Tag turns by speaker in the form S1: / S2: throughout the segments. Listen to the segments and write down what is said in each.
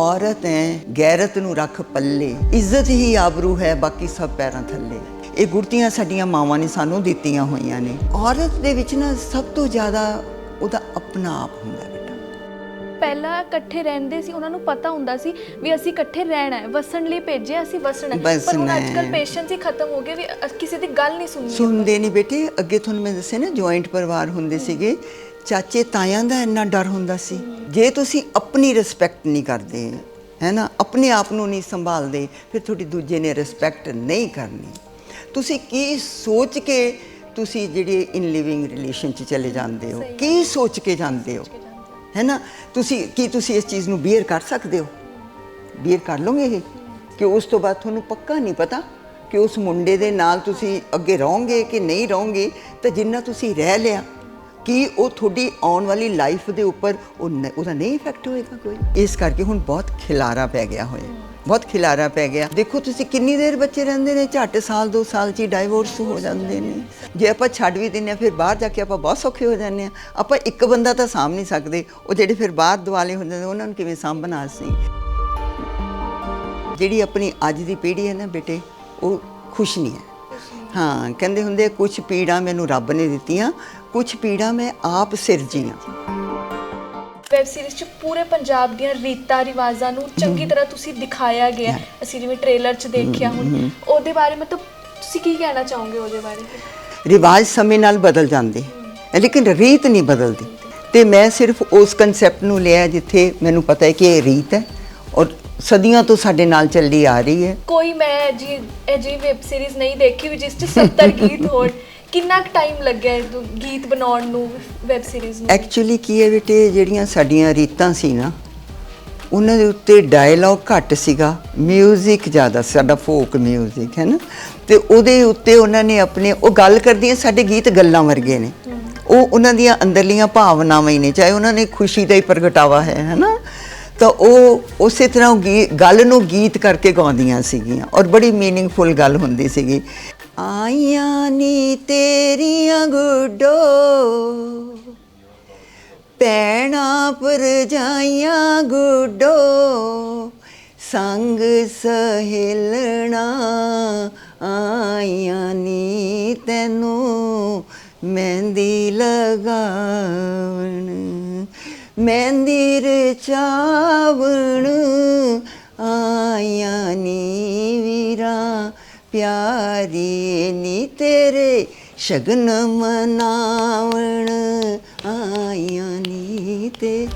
S1: ਔਰਤ ਹੈ ਗੈਰਤ ਨੂੰ ਰੱਖ ਪੱਲੇ। ਇੱਜ਼ਤ ਹੀ ਆਬਰੂ ਹੈ ਬਾਕੀ ਸਭ ਪੈਰਾਂ ਥੱਲੇ। ਇਹ ਗੁਰਤੀਆਂ ਸਾਡੀਆਂ ਮਾਵਾਂ ਨੇ ਸਾਨੂੰ ਦਿੱਤੀਆਂ ਹੋਈਆਂ ਨੇ। ਔਰਤ ਦੇ ਵਿੱਚ ਨਾ ਸਭ ਤੋਂ ਜ਼ਿਆਦਾ ਉਹਦਾ ਆਪਣਾ ਆਪ ਹੁੰਦਾ ਬੇਟਾ।
S2: ਪਹਿਲਾਂ ਇਕੱਠੇ ਰਹਿੰਦੇ ਸੀ ਉਹਨਾਂ ਨੂੰ ਪਤਾ ਹੁੰਦਾ ਸੀ ਵੀ ਅਸੀਂ ਇਕੱਠੇ ਰਹਿਣਾ ਹੈ। ਵਸਣ ਲਈ ਭੇਜਿਆ ਅਸੀਂ ਵਸਣਾ। ਪਰ ਹੁਣ
S1: ਵਸਣਾ
S2: ਅੱਜ ਕੱਲ
S1: ਹੈ।
S2: ਪੇਸ਼ੈਂਸ ਹੀ ਖਤਮ ਹੋ ਗਏ ਵੀ ਕਿਸੇ ਦੀ ਗੱਲ ਨਹੀਂ ਸੁਣਨੀ।
S1: ਸੁਣਦੇ ਨਹੀਂ ਬੇਟੇ। ਅੱਗੇ ਤੁਹਾਨੂੰ ਮੈਂ ਦੱਸਿਆ ਨਾ ਜੁਆਇੰਟ ਪਰਿਵਾਰ ਹੁੰਦੇ ਸੀਗੇ। ਚਾਚੇ ਤਾਇਆਂ ਦਾ ਇੰਨਾ ਡਰ ਹੁੰਦਾ ਸੀ। ਜੇ ਤੁਸੀਂ ਆਪਣੀ ਰਿਸਪੈਕਟ ਨਹੀਂ ਕਰਦੇ ਹੈ ਨਾ ਆਪਣੇ ਆਪ ਨੂੰ ਨਹੀਂ ਸੰਭਾਲਦੇ ਫਿਰ ਤੁਹਾਡੀ ਦੂਜੇ ਨੇ ਰਿਸਪੈਕਟ ਨਹੀਂ ਕਰਨੀ। ਤੁਸੀਂ ਕੀ ਸੋਚ ਕੇ ਤੁਸੀਂ ਜਿਹੜੇ ਇਨ ਲਿਵਿੰਗ ਰਿਲੇਸ਼ਨ 'ਚ ਚਲੇ ਜਾਂਦੇ ਹੋ? ਕੀ ਸੋਚ ਕੇ ਜਾਂਦੇ ਹੋ? ਹੈ। ਨਾ ਤੁਸੀਂ ਕੀ ਤੁਸੀਂ ਇਸ ਚੀਜ਼ ਨੂੰ ਬੀਅਰ ਕਰ ਸਕਦੇ ਹੋ? ਬੀਅਰ ਕਰ ਲਓਗੇ ਇਹ? ਕਿ ਉਸ ਤੋਂ ਬਾਅਦ ਤੁਹਾਨੂੰ ਪੱਕਾ ਨਹੀਂ ਪਤਾ ਕਿ ਉਸ ਮੁੰਡੇ ਦੇ ਨਾਲ ਤੁਸੀਂ ਅੱਗੇ ਰਹੋਗੇ ਕਿ ਨਹੀਂ ਰਹੋਗੇ? ਤਾਂ ਜਿੰਨਾ ਤੁਸੀਂ ਰਹਿ ਲਿਆ ਕਿ ਉਹ ਤੁਹਾਡੀ ਆਉਣ ਵਾਲੀ ਲਾਈਫ ਦੇ ਉੱਪਰ ਉਹ ਨ- ਉਹਦਾ ਨਹੀਂ ਇਫੈਕਟ ਹੋਏਗਾ ਕੋਈ। ਇਸ ਕਰਕੇ ਹੁਣ ਬਹੁਤ ਖਿਲਾਰਾ ਪੈ ਗਿਆ ਹੋਇਆ। ਬਹੁਤ ਖਿਲਾਰਾ ਪੈ ਗਿਆ। ਦੇਖੋ ਤੁਸੀਂ ਕਿੰਨੀ ਦੇਰ ਬੱਚੇ ਰਹਿੰਦੇ ਨੇ ਝੱਟ ਸਾਲ ਦੋ ਸਾਲ 'ਚ ਡਾਈਵੋਰਸ ਹੋ ਜਾਂਦੇ ਨੇ। ਜੇ ਆਪਾਂ ਛੱਡ ਵੀ ਦਿੰਨੇ ਆ ਫਿਰ ਬਾਹਰ ਜਾ ਕੇ ਆਪਾਂ ਬਹੁਤ ਸੌਖੇ ਹੋ ਜਾਂਦੇ ਆ ਆਪਾਂ ਇੱਕ ਬੰਦਾ ਤਾਂ ਸਾਂਭ ਨਹੀਂ ਸਕਦੇ। ਉਹ ਜਿਹੜੇ ਫਿਰ ਬਾਹਰ ਦੁਆਲੇ ਹੁੰਦੇ ਨੇ ਉਹਨਾਂ ਨੂੰ ਕਿਵੇਂ ਸਾਂਭਣਾ ਅਸੀਂ? ਜਿਹੜੀ ਆਪਣੀ ਅੱਜ ਦੀ ਪੀੜ੍ਹੀ ਹੈ ਨਾ ਬੇਟੇ ਉਹ ਖੁਸ਼ ਨਹੀਂ ਹੈ। ਹਾਂ ਕਹਿੰਦੇ ਹੁੰਦੇ ਕੁਝ ਪੀੜਾਂ ਮੈਨੂੰ ਰੱਬ ਨੇ ਦਿੱਤੀਆਂ ਕੁਝ ਪੀੜਾਂ ਮੈਂ ਆਪ ਸਿਰਜੀਆਂ
S2: ਵੈਬ ਸੀਰੀਜ਼ 'ਚ ਪੂਰੇ ਪੰਜਾਬ ਦੀਆਂ ਰੀਤਾਂ ਰਿਵਾਜ਼ਾਂ ਨੂੰ ਚੰਗੀ ਤਰ੍ਹਾਂ ਤੁਸੀਂ ਦਿਖਾਇਆ ਗਿਆ। ਹੈ। ਅਸੀਂ ਜਿਵੇਂ ਟ੍ਰੇਲਰ 'ਚ ਦੇਖਿਆ ਹੁਣ। ਉਹਦੇ ਬਾਰੇ ਮਤਲਬ ਤੁਸੀਂ ਕੀ ਕਹਿਣਾ ਚਾਹੋਗੇ ਉਹਦੇ ਬਾਰੇ?
S1: ਰਿਵਾਜ ਸਮੇਂ ਨਾਲ ਬਦਲ ਜਾਂਦੇ। ਲੇਕਿਨ ਰੀਤ ਨਹੀਂ ਬਦਲਦੀ। ਤੇ ਮੈਂ ਸਿਰਫ ਉਸ ਕਨਸੈਪਟ ਨੂੰ ਲਿਆ ਜਿੱਥੇ ਮੈਨੂੰ ਪਤਾ ਹੈ ਕਿ ਇਹ ਰੀਤ ਹੈ ਔਰ ਸਦੀਆਂ ਤੋਂ ਸਾਡੇ ਨਾਲ ਚੱਲੀ ਆ ਰਹੀ ਹੈ।
S2: ਕੋਈ ਮੈਂ ਜੀ ਇਹ ਜੀ ਵੈਬ ਸੀਰੀਜ਼ ਨਹੀਂ ਦੇਖੀ ਵੀ ਜਿਸ 'ਚ 70 ਗੀਤ ਹੋਣ। ਕਿੰਨਾ ਕੁ ਟਾਈਮ ਲੱਗਿਆ ਇਹ ਤੋਂ ਗੀਤ ਬਣਾਉਣ ਨੂੰ ਵੈਬ ਸੀਰੀਜ਼ ਨੂੰ
S1: ਐਕਚੁਅਲੀ ਕੀ ਹੈ ਬੇਟੇ ਜਿਹੜੀਆਂ ਸਾਡੀਆਂ ਰੀਤਾਂ ਸੀ ਨਾ ਉਹਨਾਂ ਦੇ ਉੱਤੇ ਡਾਇਲੌਗ ਘੱਟ ਸੀਗਾ 뮤직 ਜ਼ਿਆਦਾ ਸੀ, ਸਾਡਾ ਫੋਕ 뮤직 ਹੈ ਨਾ ਤੇ ਉਹਦੇ ਉੱਤੇ ਉਹਨਾਂ ਨੇ ਆਪਣੇ ਉਹ ਗੱਲ ਕਰਦੀਆਂ ਸਾਡੇ ਗੀਤ ਗੱਲਾਂ ਵਰਗੇ ਨੇ ਉਹ ਉਹਨਾਂ ਦੀਆਂ ਅੰਦਰਲੀਆਂ ਭਾਵਨਾਵਾਂ ਹੀ ਨੇ ਚਾਹੇ ਉਹਨਾਂ ਨੇ ਖੁਸ਼ੀ ਦਾ ਹੀ ਪ੍ਰਗਟਾਵਾ ਹੈ ਹੈ ਨਾ ਤਾਂ ਉਹ ਉਸੇ ਤਰ੍ਹਾਂ ਉਹ ਗੀ- ਗੱਲ ਨੂੰ ਗੀਤ ਕਰਕੇ ਗਾਉਂਦੀਆਂ ਸੀਗੀਆਂ ਔਰ ਬੜੀ ਮੀਨਿੰਗਫੁਲ ਗੱਲ ਹੁੰਦੀ ਸੀਗੀ ਆਈਆਂ ਨੀ ਤੇਰੀਆਂ ਗੁੱਡੋ। ਪੈਣਾ ਪਰ ਜਾਈਆਂ ਗੁੱਡੋ। ਸੰਗ ਸਹਿਲਣਾ ਆਈਆਂ ਨੀ ਤੈਨੂੰ ਮਹਿੰਦੀ ਲਗਾਵਣ ਮਹਿੰਦੀ ਰਚਾਵਣ ਆਈਆਂ ਨੀ ਵੀਰਾ। ਪਿਆਰੀ ਨੀ ਤੇਰੇ ਸ਼ਗਨ ਮਨਾਵਣ ਆਈਆਂ ਨੀ ਤੇ।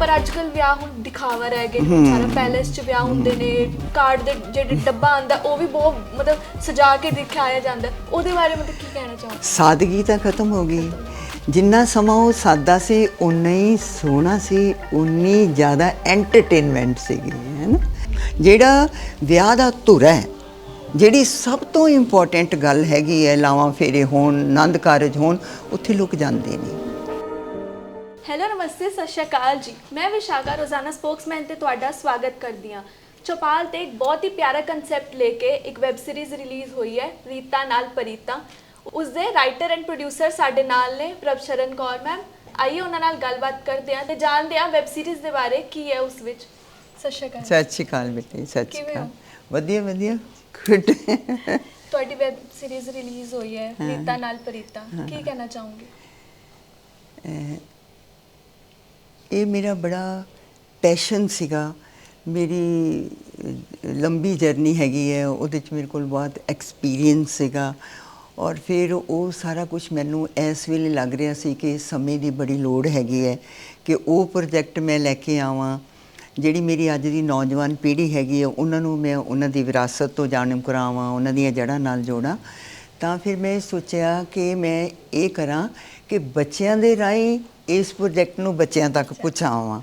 S2: ਪਰ ਅੱਜ ਕੱਲ ਵਿਆਹ ਹੁਣ ਦਿਖਾਵਾ ਰਹਿ ਗਏ ਸਾਰਾ ਪੈਲੇਸ 'ਚ ਵਿਆਹ ਹੁੰਦੇ ਨੇ ਕਾਰਡ ਦੇ ਜਿਹੜੇ ਡੱਬਾ ਆਂਦਾ ਉਹ ਵੀ ਬਹੁਤ ਮਤਲਬ ਸਜਾ ਕੇ ਦਿਖਾਇਆ ਜਾਂਦਾ। ਉਹਦੇ ਬਾਰੇ ਮਤਲਬ ਕੀ ਕਹਿਣਾ ਚਾਹੋਗੇ?
S1: ਸਾਦਗੀ ਤਾਂ ਖਤਮ ਹੋ ਗਈ। ਜਿੰਨਾ ਸਮਾਂ ਉਹ ਸਾਦਾ ਸੀ ਉਨਾ ਹੀ ਸੋਹਣਾ ਸੀ ਉਨੀ ਜ਼ਿਆਦਾ ਐਂਟਰਟੇਨਮੈਂਟ ਸੀਗੀ ਹੈ ਨਾ? ਜਿਹੜਾ ਵਿਆਹ ਦਾ ਧੁਰਾ ਹੈ, ਜਿਹੜੀ ਸਭ ਤੋਂ ਇੰਪੋਰਟੈਂਟ ਗੱਲ ਹੈਗੀ ਹੈ, ਲਾਵਾਂ ਫੇਰੇ ਹੋਣ, ਆਨੰਦ ਕਾਰਜ ਹੋਣ, ਉੱਥੇ ਲੋਕ ਜਾਂਦੇ ਨੇ।
S2: ਹੈਲੋ ਨਮਸਤੇ, ਸਤਿ ਸ਼੍ਰੀ ਅਕਾਲ ਜੀ। ਮੈਂ ਵਿਸ਼ਾਖਾ, ਰੋਜ਼ਾਨਾ ਸਪੋਕਸਮੈਨ ਤੇ ਤੁਹਾਡਾ ਸਵਾਗਤ ਕਰਦੀ ਹਾਂ। ਚੌਪਾਲ ਤੇ ਇੱਕ ਬਹੁਤ ਹੀ ਪਿਆਰਾ ਕਨਸੈਪਟ ਲੈ ਕੇ ਇੱਕ ਵੈਬ ਸੀਰੀਜ਼ ਰਿਲੀਜ਼ ਹੋਈ ਹੈ, ਰੀਤਾ ਨਾਲ ਪਰੀਤਾ। ਉਸ ਦੇ ਰਾਈਟਰ ਐਂਡ ਪ੍ਰੋਡਿਊਸਰ ਸਾਡੇ ਨਾਲ ਨੇ, ਪ੍ਰਭਸ਼ਰਨ ਕੌਰ ਮੈਮ ਆਈਏ ਉਹਨਾਂ ਨਾਲ ਗੱਲਬਾਤ ਕਰਦੇ ਹਾਂ ਤੇ ਜਾਣਦੇ ਹਾਂ ਵੈਬ ਸੀਰੀਜ਼ ਦੇ ਬਾਰੇ ਕੀ ਹੈ ਉਸ ਵਿੱਚ। ਸਤਿ ਸ਼੍ਰੀ ਅਕਾਲ।
S1: ਸਤਿ ਸ਼੍ਰੀ ਅਕਾਲ ਬੇਟੇ ਸਤਿ ਸ਼੍ਰੀ ਅਕਾਲ? ਵਧੀਆ ਵਧੀਆ ਗੁੱਡ
S2: ਤੁਹਾਡੀ ਵੈਬ ਸੀਰੀਜ਼ ਰਿਲੀਜ਼ ਹੋਈ ਹੈ ਰੀਤਾ ਨਾਲ ਪਰੀਤਾ ਕੀ ਕਹਿਣਾ ਚਾਹੋਗੇ?
S1: ਇਹ ਮੇਰਾ ਬੜਾ ਪੈਸ਼ਨ ਸੀਗਾ। ਮੇਰੀ ਲੰਬੀ ਜਰਨੀ ਹੈਗੀ ਹੈ ਉਹਦੇ ਚ ਮੇਰੇ ਕੋਲ ਬਹੁਤ ਐਕਸਪੀਰੀਅੰਸ ਸੀਗਾ। ਔਰ ਫਿਰ ਉਹ ਸਾਰਾ ਕੁਝ ਮੈਨੂੰ ਇਸ ਵੇਲੇ ਲੱਗ ਰਿਹਾ ਸੀ ਕਿ ਸਮੇਂ ਦੀ ਬੜੀ ਲੋੜ ਹੈਗੀ ਹੈ ਕਿ ਉਹ ਪ੍ਰੋਜੈਕਟ ਮੈਂ ਲੈ ਕੇ ਆਵਾਂ। ਜਿਹੜੀ ਮੇਰੀ ਅੱਜ ਦੀ ਨੌਜਵਾਨ ਪੀੜ੍ਹੀ ਹੈਗੀ ਹੈ ਉਹਨਾਂ ਨੂੰ ਮੈਂ ਉਹਨਾਂ ਦੀ ਵਿਰਾਸਤ ਤੋਂ ਜਾਣੂ ਕਰਾਵਾਂ, ਉਹਨਾਂ ਦੀਆਂ ਜੜ੍ਹਾਂ ਨਾਲ ਜੋੜਾਂ, ਤਾਂ ਫਿਰ ਮੈਂ ਸੋਚਿਆ ਕਿ ਮੈਂ ਇਹ ਕਰਾਂ ਕਿ ਬੱਚਿਆਂ ਦੇ ਰਾਹੀਂ ਇਸ ਪ੍ਰੋਜੈਕਟ ਨੂੰ ਬੱਚਿਆਂ ਤੱਕ ਪਹੁੰਚਾਵਾਂ।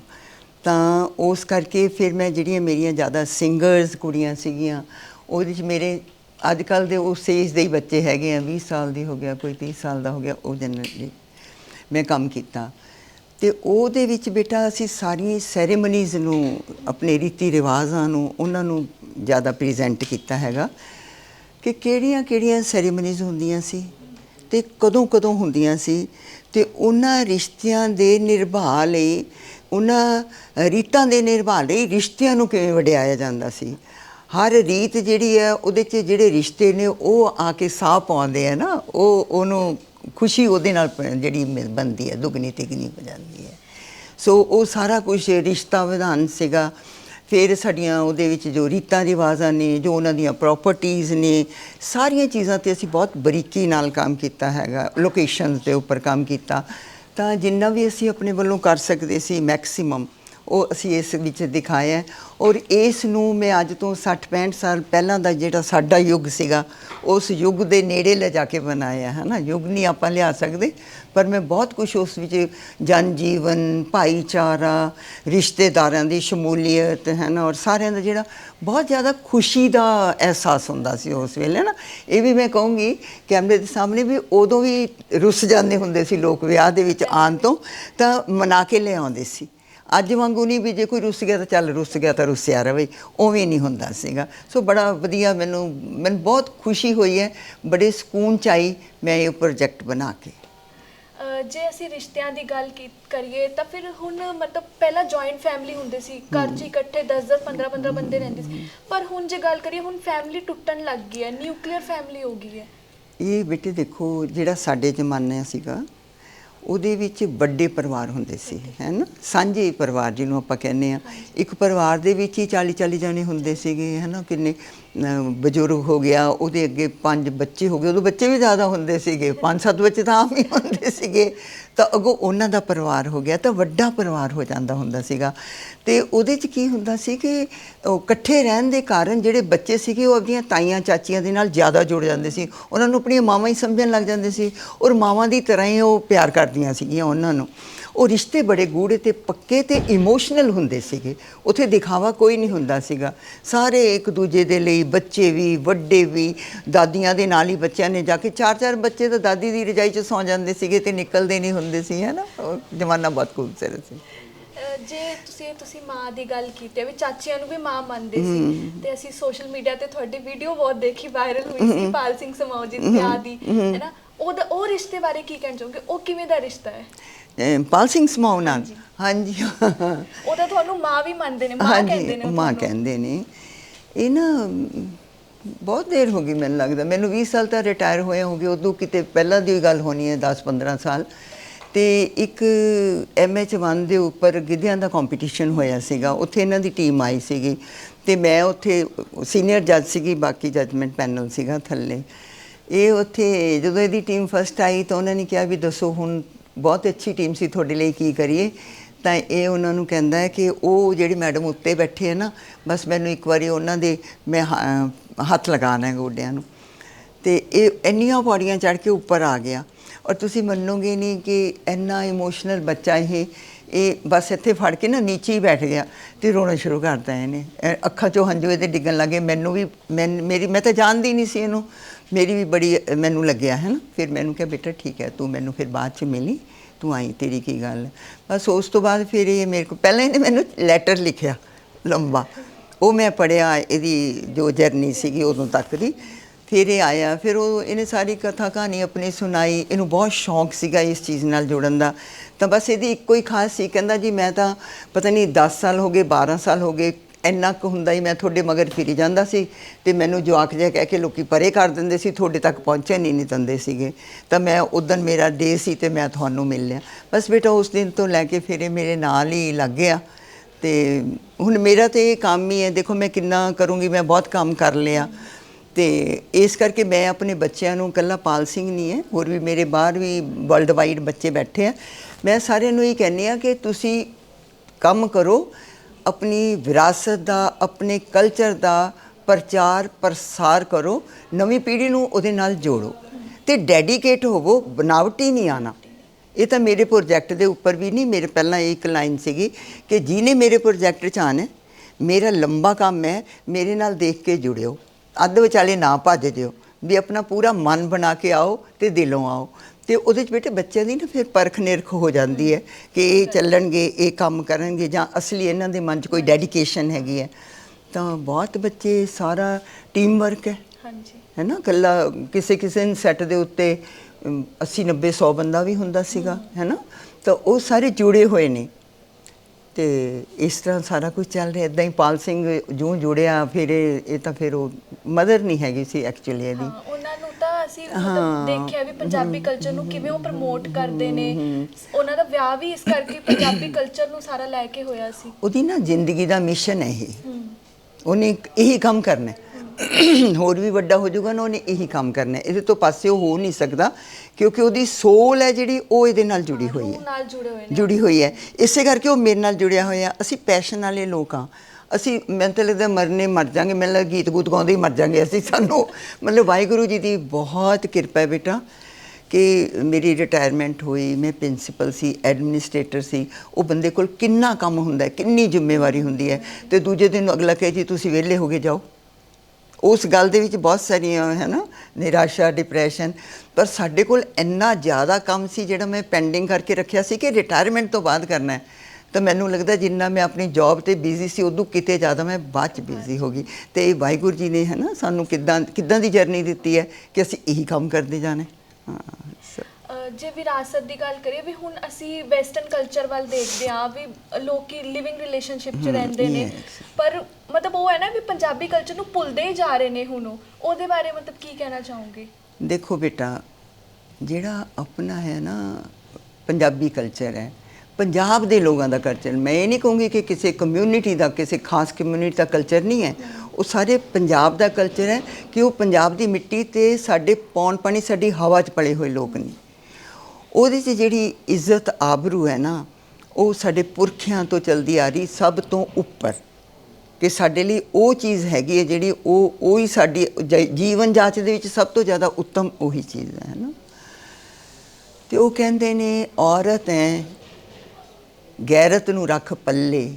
S1: ਤਾਂ ਉਸ ਕਰਕੇ ਫਿਰ ਮੈਂ ਜਿਹੜੀਆਂ ਮੇਰੀਆਂ ਜ਼ਿਆਦਾ ਸਿੰਗਰਸ ਕੁੜੀਆਂ ਸੀਗੀਆਂ, ਉਹਦੇ ਵਿੱਚ ਮੇਰੇ ਅੱਜ ਕੱਲ ਦੇ ਉਸ ਏਜ ਦੇ ਹੀ ਬੱਚੇ ਹੈਗੇ ਆ 20 ਸਾਲ ਦੀ ਹੋ ਗਿਆ, ਕੋਈ 30 ਸਾਲ ਦਾ ਹੋ ਗਿਆ, ਉਹ ਜਨਰਲੀ ਮੈਂ ਕੰਮ ਕੀਤਾ। ਤੇ ਉਹਦੇ ਵਿੱਚ ਬੇਟਾ ਅਸੀਂ ਸਾਰੀਆਂ ਸੈਰੇਮਨੀਜ਼ ਨੂੰ, ਆਪਣੇ ਰੀਤੀ ਰਿਵਾਜ਼ਾਂ ਨੂੰ, ਉਹਨਾਂ ਨੂੰ ਜ਼ਿਆਦਾ ਪ੍ਰੈਜ਼ੈਂਟ ਕੀਤਾ ਹੈਗਾ ਕਿ ਕਿਹੜੀਆਂ ਕਿਹੜੀਆਂ ਸੈਰੇਮਨੀਜ਼ ਹੁੰਦੀਆਂ ਸੀ ਤੇ ਕਦੋਂ ਕਦੋਂ ਹੁੰਦੀਆਂ ਸੀ ਤੇ ਉਹਨਾਂ ਰਿਸ਼ਤਿਆਂ ਦੇ ਨਿਰਵਾਹ ਲਈ, ਉਹਨਾਂ ਰੀਤਾਂ ਦੇ ਨਿਰਵਾਹ ਲਈ ਰਿਸ਼ਤਿਆਂ ਨੂੰ ਕਿਵੇਂ ਵਡਿਆਇਆ ਜਾਂਦਾ ਸੀ। ਹਰ ਰੀਤ ਜਿਹੜੀ ਹੈ, ਉਹਦੇ 'ਚ ਜਿਹੜੇ ਰਿਸ਼ਤੇ ਨੇ, ਉਹ ਆ ਕੇ ਸਾਹ ਪਾਉਂਦੇ ਆ ਨਾ, ਉਹ ਉਹਨੂੰ ਖੁਸ਼ੀ ਉਹਦੇ ਨਾਲ ਪ- ਜਿਹੜੀ ਮਿਲ- ਬਣਦੀ ਹੈ, ਦੁੱਗਣੀ ਤਿਗਣੀ ਹੋ ਜਾਂਦੀ ਹੈ। ਸੋ ਉਹ ਸਾਰਾ ਕੁਝ ਰਿਸ਼ਤਾ ਵਿਧਾਨ ਸੀਗਾ। ਫਿਰ ਸਾਡੀਆਂ ਉਹਦੇ ਵਿੱਚ ਜੋ ਰੀਤਾਂ ਰਿਵਾਜ਼ਾਂ ਨੇ, ਜੋ ਉਹਨਾਂ ਦੀਆਂ ਪ੍ਰਾਪਰਟੀਆਂ ਨੇ, ਸਾਰੀਆਂ ਚੀਜ਼ਾਂ ਤੇ ਅਸੀਂ ਬਹੁਤ ਬਰੀਕੀ ਨਾਲ ਕੰਮ ਕੀਤਾ ਹੈਗਾ ਲੋਕੇਸ਼ਨਸ ਦੇ ਉੱਪਰ ਕੰਮ ਕੀਤਾ। ਤਾਂ ਜਿੰਨਾ ਵੀ ਅਸੀਂ ਆਪਣੇ ਵੱਲੋਂ ਕਰ ਸਕਦੇ ਸੀ ਮੈਕਸਿਮਮ ਉਹ ਅਸੀਂ ਇਸ ਵਿੱਚ ਦਿਖਾਇਆ ਔਰ ਇਸ ਨੂੰ ਮੈਂ ਅੱਜ ਤੋਂ 60 65 ਸਾਲ ਪਹਿਲਾਂ ਦਾ ਜਿਹੜਾ ਸਾਡਾ ਯੁੱਗ ਸੀਗਾ, ਉਸ ਯੁੱਗ ਦੇ ਨੇੜੇ ਲਿਜਾ ਕੇ ਬਣਾਇਆ ਹੈ ਨਾ। ਯੁੱਗ ਨਹੀਂ ਆਪਾਂ ਲਿਆ ਸਕਦੇ, ਪਰ ਮੈਂ ਬਹੁਤ ਕੁਝ ਉਸ ਵਿੱਚ ਜਨ ਜੀਵਨ ਭਾਈਚਾਰਾ, ਰਿਸ਼ਤੇਦਾਰਾਂ ਦੀ ਸ਼ਮੂਲੀਅਤ ਹੈ ਨਾ, ਔਰ ਸਾਰਿਆਂ ਦਾ ਜਿਹੜਾ ਬਹੁਤ ਜ਼ਿਆਦਾ ਖੁਸ਼ੀ ਦਾ ਅਹਿਸਾਸ ਹੁੰਦਾ ਸੀ ਉਸ ਵੇਲੇ ਨਾ। ਇਹ ਵੀ ਮੈਂ ਕਹੂੰਗੀ, ਕੈਮਰੇ ਦੇ ਸਾਹਮਣੇ ਵੀ ਉਦੋਂ ਵੀ ਰੁੱਸ ਜਾਂਦੇ ਹੁੰਦੇ ਸੀ ਲੋਕ ਵਿਆਹ ਦੇ ਵਿੱਚ ਆਉਣ ਤੋਂ, ਤਾਂ ਮਨਾ ਕੇ ਲੈ ਆਉਂਦੇ ਸੀ। ਅੱਜ ਵਾਂਗੂ ਨਹੀਂ ਵੀ ਜੇ ਕੋਈ ਰੁੱਸ ਗਿਆ ਤਾਂ ਚੱਲ ਰੁੱਸ ਗਿਆ ਤਾਂ ਰੁੱਸਿਆ ਰਵੇ ਉਵੇਂ ਨਹੀਂ ਹੁੰਦਾ ਸੀਗਾ। ਸੋ ਬੜਾ ਵਧੀਆ ਮੈਨੂੰ ਮੈਨੂੰ ਬਹੁਤ ਖੁਸ਼ੀ ਹੋਈ ਹੈ ਬੜੇ ਸਕੂਨ ਚ ਆਈ ਮੈਂ ਇਹ ਪ੍ਰੋਜੈਕਟ ਬਣਾ ਕੇ।
S2: ਜੇ ਅਸੀਂ ਰਿਸ਼ਤਿਆਂ ਦੀ ਗੱਲ ਕਰੀਏ ਤਾਂ ਫਿਰ ਹੁਣ ਮਤਲਬ ਪਹਿਲਾਂ ਜੁਆਇੰਟ ਫੈਮਿਲੀ ਹੁੰਦੇ ਸੀ ਘਰ 'ਚ ਇਕੱਠੇ 10-10 15-15 ਬੰਦੇ ਰਹਿੰਦੇ ਸੀ। ਪਰ ਹੁਣ ਜੇ ਗੱਲ ਕਰੀਏ ਹੁਣ ਫੈਮਿਲੀ ਟੁੱਟਣ ਲੱਗ ਗਈ ਹੈ ਨਿਊਕਲੀਅਰ ਫੈਮਿਲੀ ਹੋ ਗਈ ਹੈ।
S1: ਇਹ ਬੇਟੇ ਦੇਖੋ ਜਿਹੜਾ ਸਾਡੇ ਜ਼ਮਾਨੇ ਸੀਗਾ ਉਹਦੇ ਵਿੱਚ ਵੱਡੇ ਪਰਿਵਾਰ ਹੁੰਦੇ ਸੀ ਹੈ ਨਾ ਸਾਂਝੇ ਪਰਿਵਾਰ ਜਿਹਨੂੰ ਆਪਾਂ ਕਹਿੰਦੇ ਆ ਇੱਕ ਪਰਿਵਾਰ ਦੇ ਵਿੱਚ ਹੀ 40 40 ਜਣੇ ਹੁੰਦੇ ਸੀਗੇ ਹੈ ਨਾ ਕਿੰਨੇ ਬਜ਼ੁਰਗ ਹੋ ਗਿਆ, ਉਹਦੇ ਅੱਗੇ ਪੰਜ ਬੱਚੇ ਹੋ ਗਏ, ਉਦੋਂ ਬੱਚੇ ਵੀ ਜ਼ਿਆਦਾ ਹੁੰਦੇ ਸੀਗੇ, ਪੰਜ ਸੱਤ ਬੱਚੇ ਤਾਂ ਆਮ ਹੀ ਹੁੰਦੇ ਸੀਗੇ। ਤਾਂ ਅੱਗੋਂ ਉਹਨਾਂ ਦਾ ਪਰਿਵਾਰ ਹੋ ਗਿਆ, ਤਾਂ ਵੱਡਾ ਪਰਿਵਾਰ ਹੋ ਜਾਂਦਾ ਹੁੰਦਾ ਸੀਗਾ। ਤੇ ਉਹਦੇ 'ਚ ਕੀ ਹੁੰਦਾ ਸੀ ਕਿ ਇਕੱਠੇ ਰਹਿਣ ਦੇ ਕਾਰਨ ਜਿਹੜੇ ਬੱਚੇ ਸੀਗੇ, ਉਹ ਆਪਣੀਆਂ ਤਾਈਆਂ, ਚਾਚੀਆਂ ਦੇ ਨਾਲ ਜ਼ਿਆਦਾ ਜੁੜ ਜਾਂਦੇ ਸੀ। ਉਹਨਾਂ ਨੂੰ ਆਪਣੀਆਂ ਮਾਵਾਂ ਹੀ ਸਮਝਣ ਲੱਗ ਜਾਂਦੇ ਸੀ। ਔਰ ਮਾਵਾਂ ਦੀ ਤਰ੍ਹਾਂ ਹੀ ਉਹ ਪਿਆਰ ਕਰਦੀਆਂ ਸੀਗੀਆਂ ਉਹਨਾਂ ਨੂੰ। ਉਹ ਰਿਸ਼ਤੇ ਬੜੇ ਗੂੜੇ ਤੇ ਪੱਕੇ ਤੇ ਇਮੋਸ਼ਨਲ ਹੁੰਦੇ ਸੀਗੇ। ਉੱਥੇ ਦਿਖਾਵਾ ਕੋਈ ਨਹੀਂ ਹੁੰਦਾ ਸੀਗਾ। ਸਾਰੇ ਇੱਕ ਦੂਜੇ ਦੇ ਲਈ ਬੱਚੇ ਵੀ ਵੱਡੇ ਵੀ ਦਾਦੀਆਂ ਦੇ ਨਾਲ ਹੀ ਬੱਚਿਆਂ ਨੇ ਜਾ ਕੇ ਚਾਰ ਚਾਰ ਬੱਚੇ ਤਾਂ ਦਾਦੀ ਦੀ ਰਜਾਈ 'ਚ ਸੌ ਜਾਂਦੇ ਸੀਗੇ ਤੇ ਨਿਕਲਦੇ ਨਹੀਂ ਹੁੰਦੇ ਸੀ ਹੈ ਨਾ ਉਹ ਜ਼ਮਾਨਾ ਬਹੁਤ ਖੂਬਸੂਰਤ ਸੀ।
S2: ਜੇ ਤੁਸੀਂ ਤੁਸੀਂ ਮਾਂ ਦੀ ਗੱਲ ਕੀਤੀ ਵੀ ਚਾਚੀਆਂ ਨੂੰ ਵੀ ਮਾਂ ਮੰਨਦੇ ਸੀ ਤੇ ਅਸੀਂ ਸੋਸ਼ਲ ਮੀਡੀਆ ਤੇ ਤੁਹਾਡੀ ਵੀਡੀਓ ਬਹੁਤ ਦੇਖੀ ਵਾਇਰਲ ਹੋਈ ਸੀ ਪਾਲ ਸਿੰਘ ਸਮਾਉ ਜੀ ਦੀ ਹੈ। ਨਾ ਉਹਦਾ ਉਹ ਰਿਸ਼ਤੇ ਬਾਰੇ ਕੀ ਕਹਿਣਾ ਚਾਹੋਗੇ? ਉਹ ਕਿਵੇਂ ਦਾ ਰਿਸ਼ਤਾ ਹੈ?
S1: ਪਾਲ ਸਿੰਘ ਸਮਾਉ ਨਾਲ ਹਾਂਜੀ
S2: ਉਹ ਤਾਂ ਤੁਹਾਨੂੰ ਮਾਂ ਵੀ ਮੰਨਦੇ ਨੇ ਮਾਂ ਕਹਿੰਦੇ ਨੇ
S1: ਮਾਂ। ਕਹਿੰਦੇ ਨੇ ਇਹ ਨਾ ਬਹੁਤ ਦੇਰ ਹੋ ਗਈ ਮੈਨੂੰ ਲੱਗਦਾ ਮੈਨੂੰ 20 ਸਾਲ ਤਾਂ ਰਿਟਾਇਰ ਹੋਏ ਹੋਗੇ ਉਦੋਂ ਕਿਤੇ ਪਹਿਲਾਂ ਦੀ ਗੱਲ ਹੋਣੀ ਹੈ 10 15 ਸਾਲ ਤੇ ਇੱਕ ਐਮਐਚ 1 ਦੇ ਉੱਪਰ ਗਿੱਧਿਆਂ ਦਾ ਕੰਪੀਟੀਸ਼ਨ ਹੋਇਆ ਸੀਗਾ ਉੱਥੇ ਇਹਨਾਂ ਦੀ ਟੀਮ ਆਈ ਸੀਗੀ ਤੇ ਮੈਂ ਉੱਥੇ ਸੀਨੀਅਰ ਜੱਜ ਸੀਗੀ ਬਾਕੀ ਜੱਜਮੈਂਟ ਪੈਨਲ ਸੀਗਾ ਥੱਲੇ ਇਹ ਉੱਥੇ ਜਦੋਂ ਇਹਦੀ ਟੀਮ ਫਸਟ ਆਈ ਤਾਂ ਉਹਨਾਂ ਨੇ ਕਿਹਾ ਵੀ ਦੱਸੋ ਹੁਣ ਬਹੁਤ ਅੱਛੀ ਟੀਮ ਸੀ ਤੁਹਾਡੇ ਲਈ, ਕੀ ਕਰੀਏ? ਤਾਂ ਇਹ ਉਹਨਾਂ ਨੂੰ ਕਹਿੰਦਾ ਹੈ ਕਿ ਉਹ ਜਿਹੜੀ ਮੈਡਮ ਉੱਤੇ ਬੈਠੇ ਹੈ ਨਾ, ਬਸ ਮੈਨੂੰ ਇੱਕ ਵਾਰੀ ਉਹਨਾਂ ਦੇ, ਮੈਂ ਹੱਥ ਲਗਾਉਣਾ ਹੈ ਗੋਡਿਆਂ ਨੂੰ। ਤੇ ਇਹ ਇੰਨੀਆਂ ਪੌੜੀਆਂ ਚੜ੍ਹ ਕੇ ਉੱਪਰ ਆ ਗਿਆ। ਔਰ ਤੁਸੀਂ ਮੰਨੋਗੇ ਨਹੀਂ ਕਿ ਇੰਨਾ ਇਮੋਸ਼ਨਲ ਬੱਚਾ ਇਹ ਇਹ ਬਸ ਇੱਥੇ ਫੜ ਕੇ ਨਾ ਨੀਚੇ ਹੀ ਬੈਠ ਗਿਆ ਤੇ ਰੋਣਾ ਸ਼ੁਰੂ ਕਰਤਾ ਇਹਨੇ। ਅੱਖਾਂ 'ਚੋਂ ਹੰਝੂ ਇਹਦੇ ਡਿੱਗਣ ਲੱਗੇ। ਮੈਨੂੰ ਵੀ ਮੈਂ ਮੇਰੀ, ਮੈਂ ਤਾਂ ਜਾਣਦੀ ਨਹੀਂ ਸੀ ਇਹਨੂੰ। ਮੇਰੀ ਵੀ ਬੜੀ ਮੈਨੂੰ ਲੱਗਿਆ, ਹੈ ਨਾ? ਫਿਰ ਮੈਨੂੰ ਕਿਹਾ, ਬੇਟਾ ਠੀਕ ਹੈ, ਤੂੰ ਮੈਨੂੰ ਫਿਰ ਬਾਅਦ 'ਚ ਮਿਲੀ, ਤੂੰ ਆਈ, ਤੇਰੀ ਕੀ ਗੱਲ ਬਸ ਉਸ ਤੋਂ ਬਾਅਦ ਫਿਰ ਇਹ ਮੇਰੇ ਕੋਲ, ਪਹਿਲਾਂ ਇਹਨੇ ਮੈਨੂੰ ਲੈਟਰ ਲਿਖਿਆ, ਲੰਬਾ। ਉਹ ਮੈਂ ਪੜਿਆ ਇਹਦੀ ਜੋ ਜਰਨੀ ਸੀਗੀ ਉਦੋਂ ਤੱਕ ਦੀ। ਫਿਰ ਇਹ ਆਇਆ, ਫਿਰ ਉਹ ਇਹਨੇ ਸਾਰੀ ਕਥਾ ਕਹਾਣੀ ਆਪਣੀ ਸੁਣਾਈ। ਇਹਨੂੰ ਬਹੁਤ ਸ਼ੌਂਕ ਸੀਗਾ ਇਸ ਚੀਜ਼ ਨਾਲ ਜੁੜਨ ਦਾ। ਤਾਂ ਬਸ ਇਹਦੀ ਇੱਕੋ ਹੀ ਖਾਸ ਸੀ, ਕਹਿੰਦਾ ਜੀ, ਮੈਂ ਤਾਂ ਪਤਾ ਨਹੀਂ 10 ਸਾਲ ਹੋ ਗਏ 12 ਸਾਲ ਹੋ ਗਏ ਇੰਨਾ ਕੁ ਹੁੰਦਾ ਹੀ ਮੈਂ ਤੁਹਾਡੇ ਮਗਰ ਫਿਰੀ ਜਾਂਦਾ ਸੀ ਤੇ ਮੈਨੂੰ ਜਵਾਕ ਜਿਹਾ ਕਹਿ ਕੇ ਲੋਕੀ ਪਰੇ ਕਰ ਦਿੰਦੇ ਸੀ, ਤੁਹਾਡੇ ਤੱਕ ਪਹੁੰਚਣ ਹੀ ਨਹੀਂ ਦਿੰਦੇ ਸੀਗੇ। ਤਾਂ ਮੈਂ ਉਦੋਂ ਮੇਰਾ ਡੇ ਸੀ ਤੇ ਮੈਂ ਤੁਹਾਨੂੰ ਮਿਲ ਲਿਆ। ਬਸ ਬੇਟਾ ਉਸ ਦਿਨ ਤੋਂ ਲੈ ਕੇ ਫਿਰ ਇਹ ਮੇਰੇ ਨਾਲ ਹੀ ਲੱਗ ਗਿਆ। ਤੇ ਹੁਣ ਮੇਰਾ ਤੇ ਇਹ ਕੰਮ ਹੀ ਹੈ, ਦੇਖੋ ਮੈਂ ਕਿੰਨਾ ਕਰੂੰਗੀ, ਮੈਂ ਬਹੁਤ ਕੰਮ ਕਰ ਲਿਆ। ਤੇ ਇਸ ਕਰਕੇ ਮੈਂ ਆਪਣੇ ਬੱਚਿਆਂ ਨੂੰ ਕੱਲਾ ਪਾਲ ਸਿੰਘ ਨਹੀਂ ਹੈ, ਹੋਰ ਵੀ ਮੇਰੇ ਬਾਹਰ ਵੀ ਵਰਲਡ ਵਾਈਡ ਬੱਚੇ ਬੈਠੇ ਆ। ਮੈਂ ਸਾਰਿਆਂ ਨੂੰ ਇਹ ਕਹਿੰਦੀ ਆ ਕਿ ਤੁਸੀਂ ਕੰਮ ਕਰੋ ਆਪਣੀ ਵਿਰਾਸਤ ਦਾ, ਆਪਣੇ ਕਲਚਰ ਦਾ ਪ੍ਰਚਾਰ, ਪ੍ਰਸਾਰ ਕਰੋ, ਨਵੀਂ ਪੀੜ੍ਹੀ ਨੂੰ ਉਹਦੇ ਨਾਲ ਜੋੜੋ। ਤੇ ਡੈਡੀਕੇਟ ਹੋਵੋ ਬਨਾਵਟੀ ਨਹੀਂ ਆਣਾ ਇਹ ਤਾਂ ਮੇਰੇ ਪ੍ਰੋਜੈਕਟ ਦੇ ਉੱਪਰ ਵੀ ਨਹੀਂ, ਮੇਰੇ ਪਹਿਲਾਂ ਇੱਕ ਲਾਈਨ ਸੀਗੀ ਕਿ ਜਿਹਨੇ ਮੇਰੇ ਪ੍ਰੋਜੈਕਟ 'ਚ ਆਉਣਾ, ਮੇਰਾ ਲੰਬਾ ਕੰਮ ਹੈ, ਮੇਰੇ ਨਾਲ ਦੇਖ ਕੇ ਜੁੜਿਓ। ਅੱਧ ਵਿਚਾਲੇ ਨਾ ਭੱਜ ਜਿਓ, ਵੀ ਆਪਣਾ ਪੂਰਾ ਮਨ ਬਣਾ ਕੇ ਆਓ ਤੇ ਦਿਲੋਂ ਆਓ। ਤੇ ਉਹਦੇ 'ਚ ਬੇਟੇ ਬੱਚਿਆਂ ਦੀ ਨਾ ਫਿਰ ਪਰਖ ਨਿਰਖ ਹੋ ਜਾਂਦੀ ਹੈ ਕਿ ਇਹ ਚੱਲਣਗੇ ਇਹ ਕੰਮ ਕਰਨਗੇ ਜਾਂ ਅਸਲੀ ਇਹਨਾਂ ਦੇ ਮਨ 'ਚ ਕੋਈ ਡੈਡੀਕੇਸ਼ਨ ਹੈਗੀ ਹੈ। ਤਾਂ ਬਹੁਤ ਬੱਚੇ ਸਾਰਾ ਟੀਮ ਵਰਕ ਹੈ।
S2: ਹਾਂਜੀ।
S1: ਹੈ ਨਾ? ਕੱਲਾ ਕਿਸੇ ਕਿਸੇ ਸੈੱਟ ਦੇ ਉੱਤੇ ਅਮ, 80 90 100 ਬੰਦਾ ਵੀ ਹੁੰਦਾ ਸੀਗਾ ਹੈ ਨਾ? ਤਾਂ ਉਹ ਸਾਰੇ ਜੁੜੇ ਹੋਏ ਨੇ। ਤੇ ਇਸ ਤਰ੍ਹਾਂ ਸਾਰਾ ਕੁਝ ਚੱਲ ਰਿਹਾ। ਇਦਾਂ ਹੀ ਪਾਲ ਸਿੰਘ ਜੂੰ ਜੁੜਿਆ ਫਿਰ ਇਹ ਇਹ ਤਾਂ ਫਿਰ ਉਹ ਮਦਰ ਨਹੀਂ ਹੈਗੀ ਸੀ ਐਕਚੁਅਲੀ ਇਹਦੀ।
S2: ਉਹਨਾਂ ਨੂੰ ਅਸੀਂ ਮਤਲਬ। ਦੇਖਿਆ ਵੀ ਪੰਜਾਬੀ ਕਲਚਰ ਨੂੰ ਕਿਵੇਂ ਉਹ ਪ੍ਰਮੋਟ ਕਰਦੇ ਨੇ। ਉਹਨਾਂ ਦਾ ਵਿਆਹ ਵੀ ਇਸ ਕਰਕੇ ਪੰਜਾਬੀ ਕਲਚਰ ਨੂੰ ਸਾਰਾ ਲੈ ਕੇ ਹੋਇਆ ਸੀ।
S1: ਉਹਦੀ ਨਾ ਜ਼ਿੰਦਗੀ ਦਾ ਮਿਸ਼ਨ ਹੈ ਇਹ। ਉਹਨੇ ਇਹੀ ਕੰਮ ਕਰਨਾ ਹੈ। ਹੋਰ ਵੀ ਵੱਡਾ ਹੋ ਜਾਊਗਾ ਨਾ ਉਹਨੇ ਇਹੀ ਕੰਮ ਕਰਨਾ। ਇਹਦੇ ਤੋਂ ਪਾਸੇ ਉਹ ਹੋ ਨਹੀਂ ਸਕਦਾ ਕਿਉਂਕਿ ਉਹਦੀ ਸੋਲ ਹੈ ਜਿਹੜੀ ਉਹ ਇਹਦੇ ਨਾਲ ਜੁੜੀ ਹੋਈ ਹੈ।
S2: ਨਾਲ ਜੁੜੇ ਹੋਏ ਨੇ।
S1: ਜੁੜੀ ਹੋਈ ਹੈ। ਇਸੇ ਕਰਕੇ ਉਹ ਮੇਰੇ ਨਾਲ ਜੁੜਿਆ ਹੋਇਆ। ਅਸੀਂ ਪੈਸ਼ਨ ਵਾਲੇ ਲੋਕ ਹਾਂ। ਅਸੀਂ ਮੈਨੂੰ ਤਾਂ ਲੱਗਦਾ ਮਰਨੇ ਮਰ ਜਾਾਂਗੇ, ਮੈਨੂੰ ਲੱਗਦਾ ਗੀਤ ਗੂਤ ਗਾਉਂਦੇ ਹੀ ਮਰ ਜਾਾਂਗੇ ਅਸੀਂ, ਸਾਨੂੰ ਮਤਲਬ ਵਾਹਿਗੁਰੂ ਜੀ ਦੀ ਬਹੁਤ ਕਿਰਪਾ ਹੈ ਬੇਟਾ ਕਿ ਮੇਰੀ ਰਿਟਾਇਰਮੈਂਟ ਹੋਈ, ਮੈਂ ਪ੍ਰਿੰਸੀਪਲ ਸੀ ਐਡਮਿਨਿਸਟ੍ਰੇਟਰ ਸੀ, ਉਹ ਬੰਦੇ ਕੋਲ ਕਿੰਨਾ ਕੰਮ ਹੁੰਦਾ ਕਿੰਨੀ ਜ਼ਿੰਮੇਵਾਰੀ ਹੁੰਦੀ ਹੈ ਤੇ ਦੂਜੇ ਦਿਨ ਅਗਲਾ ਕਹੇ ਜੀ, ਤੁਸੀਂ ਵਿਹਲੇ ਹੋ ਗਏ, ਜਾਓ। ਉਸ ਗੱਲ ਦੇ ਵਿੱਚ ਬਹੁਤ ਸਾਰੀਆਂ ਹੈ ਨਾ, ਨਿਰਾਸ਼ਾ ਡਿਪਰੈਸ਼ਨ ਪਰ ਸਾਡੇ ਕੋਲ ਇੰਨਾ ਜ਼ਿਆਦਾ ਕੰਮ ਸੀ ਜਿਹੜਾ ਮੈਂ ਪੈਂਡਿੰਗ ਕਰਕੇ ਰੱਖਿਆ ਸੀ ਕਿ ਰਿਟਾਇਰਮੈਂਟ ਤੋਂ ਬਾਅਦ ਕਰਨਾ ਹੈ। ਤਾਂ ਮੈਨੂੰ ਲੱਗਦਾ ਜਿੰਨਾ ਮੈਂ ਆਪਣੀ ਜੌਬ ਤੇ ਬਿਜ਼ੀ ਸੀ ਉਦੋਂ ਕਿਤੇ ਜ਼ਿਆਦਾ ਮੈਂ ਬਾਅਦ ਚ ਬਿਜ਼ੀ ਹੋ ਗਈ ਤੇ ਇਹ ਵਾਹਿਗੁਰੂ ਜੀ ਨੇ ਹੈ ਨਾ ਸਾਨੂੰ ਕਿੱਦਾਂ ਕਿੱਦਾਂ ਦੀ ਜਰਨੀ ਦਿੱਤੀ ਹੈ ਕਿ ਅਸੀਂ ਇਹੀ ਕੰਮ ਕਰਦੇ ਜਾਣਾ ਹੈ।
S2: ਜੇ ਵਿਰਾਸਤ ਦੀ ਗੱਲ ਕਰੀਏ ਵੀ ਹੁਣ ਅਸੀਂ ਵੈਸਟਰਨ ਕਲਚਰ ਵੱਲ ਦੇਖਦੇ ਹਾਂ ਵੀ ਲੋਕੀ ਲਿਵਿੰਗ ਰਿਲੇਸ਼ਨਸ਼ਿਪ 'ਚ ਰਹਿੰਦੇ ਨੇ. ਪਰ ਮਤਲਬ ਉਹ ਹੈ ਨਾ ਵੀ ਪੰਜਾਬੀ ਕਲਚਰ ਨੂੰ ਭੁੱਲਦੇ ਹੀ ਜਾ ਰਹੇ ਨੇ ਹੁਣ ਉਹ ਉਹਦੇ ਬਾਰੇ ਮਤਲਬ ਕੀ ਕਹਿਣਾ ਚਾਹੋਗੇ
S1: ਦੇਖੋ ਬੇਟਾ ਜਿਹੜਾ ਆਪਣਾ ਹੈ ਨਾ ਪੰਜਾਬੀ ਕਲਚਰ ਹੈ ਪੰਜਾਬ ਦੇ ਲੋਕਾਂ ਦਾ ਕਲਚਰ ਮੈਂ ਇਹ ਨਹੀਂ ਕਹੂੰਗੀ ਕਿ ਕਿਸੇ ਕਮਿਊਨਿਟੀ ਦਾ, ਕਿਸੇ ਖਾਸ ਕਮਿਊਨਿਟੀ ਦਾ ਕਲਚਰ ਨਹੀਂ ਹੈ। ਉਹ ਸਾਰੇ ਪੰਜਾਬ ਦਾ ਕਲਚਰ ਹੈ ਕਿ ਉਹ ਪੰਜਾਬ ਦੀ ਮਿੱਟੀ ਤੇ ਸਾਡੇ ਪੌਣ ਪਾਣੀ, ਸਾਡੀ ਹਵਾ 'ਚ ਪਲੇ ਹੋਏ ਲੋਕ ਨੇ। ਉਹਦੇ 'ਚ ਜਿਹੜੀ ਇੱਜ਼ਤ ਆਬਰੂ ਹੈ ਨਾ, ਉਹ ਸਾਡੇ ਪੁਰਖਿਆਂ ਤੋਂ ਚਲਦੀ ਆ ਰਹੀ ਸਭ ਤੋਂ ਉੱਪਰ। ਕਿ ਸਾਡੇ ਲਈ ਉਹ ਚੀਜ਼ ਹੈਗੀ ਹੈ ਜਿਹੜੀ ਉਹ ਉਹ ਹੀ ਸਾਡੀ ਜ- ਜੀਵਨ ਜਾਚ ਦੇ ਵਿੱਚ ਸਭ ਤੋਂ ਜ਼ਿਆਦਾ ਉੱਤਮ ਉਹੀ ਚੀਜ਼ ਹੈ ਨਾ। ਤੇ ਉਹ ਕਹਿੰਦੇ ਨੇ, ਔਰਤ ਹੈ ਗੈਰਤ ਨੂੰ ਰੱਖ ਪੱਲੇ।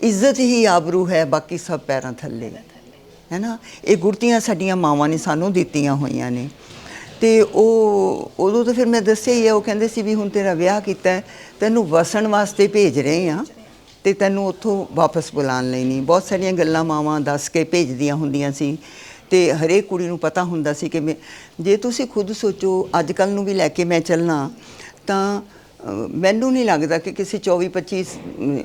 S1: ਇੱਜ਼ਤ ਹੀ ਆਬਰੂ ਹੈ, ਬਾਕੀ ਸਭ ਪੈਰਾਂ ਥੱਲੇ। ਹੈ ਨਾ ਇਹ ਗੁਰਤੀਆਂ ਸਾਡੀਆਂ ਮਾਵਾਂ ਨੇ, ਸਾਨੂੰ ਦਿੱਤੀਆਂ ਹੋਈਆਂ ਨੇ। ਤੇ ਉਹ, ਉਦੋਂ ਤਾਂ ਫਿਰ ਮੈਂ ਦੱਸਿਆ ਹੀ ਹੈ ਉਹ ਕਹਿੰਦੇ ਸੀ ਵੀ ਹੁਣ ਤੇਰਾ ਵਿਆਹ ਕੀਤਾ ਤੈਨੂੰ ਵਸਣ ਵਾਸਤੇ ਭੇਜ ਰਹੇ ਆ ਤੇ ਤੈਨੂੰ ਉੱਥੋਂ ਵਾਪਸ ਬੁਲਾਉਣ ਲਈ ਨਹੀਂ। ਬਹੁਤ ਸਾਰੀਆਂ ਗੱਲਾਂ ਮਾਵਾਂ ਦੱਸ ਕੇ ਭੇਜਦੀਆਂ ਹੁੰਦੀਆਂ ਸੀ। ਤੇ ਹਰੇਕ ਕੁੜੀ ਨੂੰ ਪਤਾ ਹੁੰਦਾ ਸੀ ਕਿ ਜੇ ਤੁਸੀਂ ਖੁਦ ਸੋਚੋ, ਅੱਜ ਕੱਲ ਨੂੰ ਵੀ ਲੈ ਕੇ ਮੈਂ ਚੱਲਣਾ, ਤਾਂ ਮੈਨੂੰ ਨਹੀਂ ਲੱਗਦਾ ਕਿ ਕਿਸੇ 24 25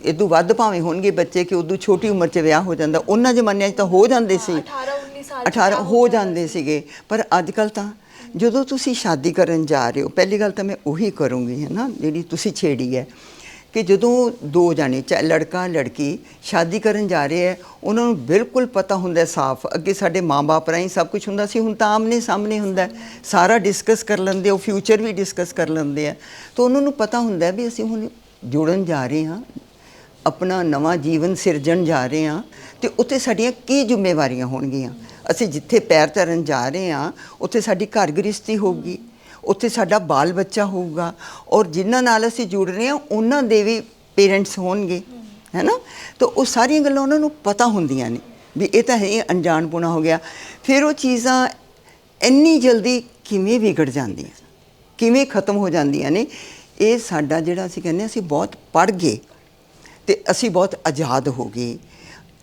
S1: ਇਦੋਂ ਵੱਧ ਭਾਵੇਂ ਹੋਣਗੇ ਬੱਚੇ ਕਿ ਉਦੋਂ ਛੋਟੀ ਉਮਰ 'ਚ ਵਿਆਹ ਹੋ ਜਾਂਦਾ। ਉਹਨਾਂ ਜ਼ਮਾਨਿਆਂ 'ਚ ਤਾਂ ਹੋ ਜਾਂਦੇ ਸੀ।
S2: 18 19 ਸਾਲ 'ਚ
S1: 18
S2: ਵਿਆਹ
S1: ਹੋ
S2: ਜਾਂਦਾ।
S1: ਜਾਂਦੇ ਸੀਗੇ। ਪਰ ਅੱਜ ਕੱਲ ਤਾਂ ਜਦੋਂ ਤੁਸੀਂ ਸ਼ਾਦੀ ਕਰਨ ਜਾ ਰਹੇ ਹੋ ਪਹਿਲੀ ਗੱਲ ਤਾਂ ਮੈਂ ਉਹੀ ਕਰੂੰਗੀ ਹੈ ਨਾ? ਜਿਹੜੀ ਤੁਸੀਂ ਛੇੜੀ ਹੈ। ਕਿ ਜਦੋਂ ਦੋ ਜਾਣੇ ਚਾਹੇ ਲੜਕਾ, ਲੜਕੀ ਸ਼ਾਦੀ ਕਰਨ ਜਾ ਰਹੇ ਹੈ, ਉਹਨਾਂ ਨੂੰ ਬਿਲਕੁਲ ਪਤਾ ਹੁੰਦਾ ਸਾਫ਼। ਅੱਗੇ ਸਾਡੇ ਮਾਪੇ ਰਾਹੀਂ ਸਭ ਕੁਝ ਹੁੰਦਾ ਸੀ, ਹੁਣ ਤਾਂ ਆਮਨੇ ਸਾਹਮਣੇ ਹੁੰਦਾ ਸਾਰਾ ਡਿਸਕਸ ਕਰ ਲੈਂਦੇ, ਉਹ ਫਿਊਚਰ ਵੀ ਡਿਸਕਸ ਕਰ ਲੈਂਦੇ ਆ ਤਾਂ ਉਹਨਾਂ ਨੂੰ ਪਤਾ ਹੁੰਦਾ ਵੀ ਅਸੀਂ ਹੁਣ ਜੁੜਨ ਜਾ ਰਹੇ ਹਾਂ, ਆਪਣਾ ਨਵਾਂ ਜੀਵਨ ਸਿਰਜਣ ਜਾ ਰਹੇ ਹਾਂ, ਤੇ ਉੱਥੇ ਸਾਡੀਆਂ ਕੀ ਜ਼ਿੰਮੇਵਾਰੀਆਂ ਹੋਣਗੀਆਂ? ਅਸੀਂ ਜਿੱਥੇ ਪੈਰ ਧਰਨ ਜਾ ਰਹੇ ਹਾਂ, ਉੱਥੇ ਸਾਡੀ ਘਰ ਗ੍ਰਸਤੀ ਹੋਊਗੀ। ਉੱਥੇ ਸਾਡਾ ਬਾਲ ਬੱਚਾ ਹੋਊਗਾ ਔਰ ਜਿਨ੍ਹਾਂ ਨਾਲ ਅਸੀਂ ਜੁੜ ਰਹੇ ਹਾਂ, ਉਹਨਾਂ ਦੇ ਵੀ ਪੇਰੈਂਟਸ ਹੋਣਗੇ ਹੈ ਨਾ ਤਾਂ ਉਹ ਸਾਰੀਆਂ ਗੱਲਾਂ ਉਹਨਾਂ ਨੂੰ ਪਤਾ ਹੁੰਦੀਆਂ ਨੇ ਵੀ ਇਹ ਤਾਂ ਹੈ ਹੀ ਅਣਜਾਣਪੁਣਾ ਹੋ ਗਿਆ। ਫਿਰ ਉਹ ਚੀਜ਼ਾਂ ਇੰਨੀ ਜਲਦੀ ਕਿਵੇਂ ਵਿਗੜ ਜਾਂਦੀਆਂ, ਕਿਵੇਂ ਖਤਮ ਹੋ ਜਾਂਦੀਆਂ ਨੇ, ਇਹ ਸਾਡਾ ਜਿਹੜਾ ਅਸੀਂ ਕਹਿੰਦੇ ਅਸੀਂ ਬਹੁਤ ਪੜ ਗਏ ਤੇ ਅਸੀਂ ਬਹੁਤ ਆਜ਼ਾਦ ਹੋ ਗਏ।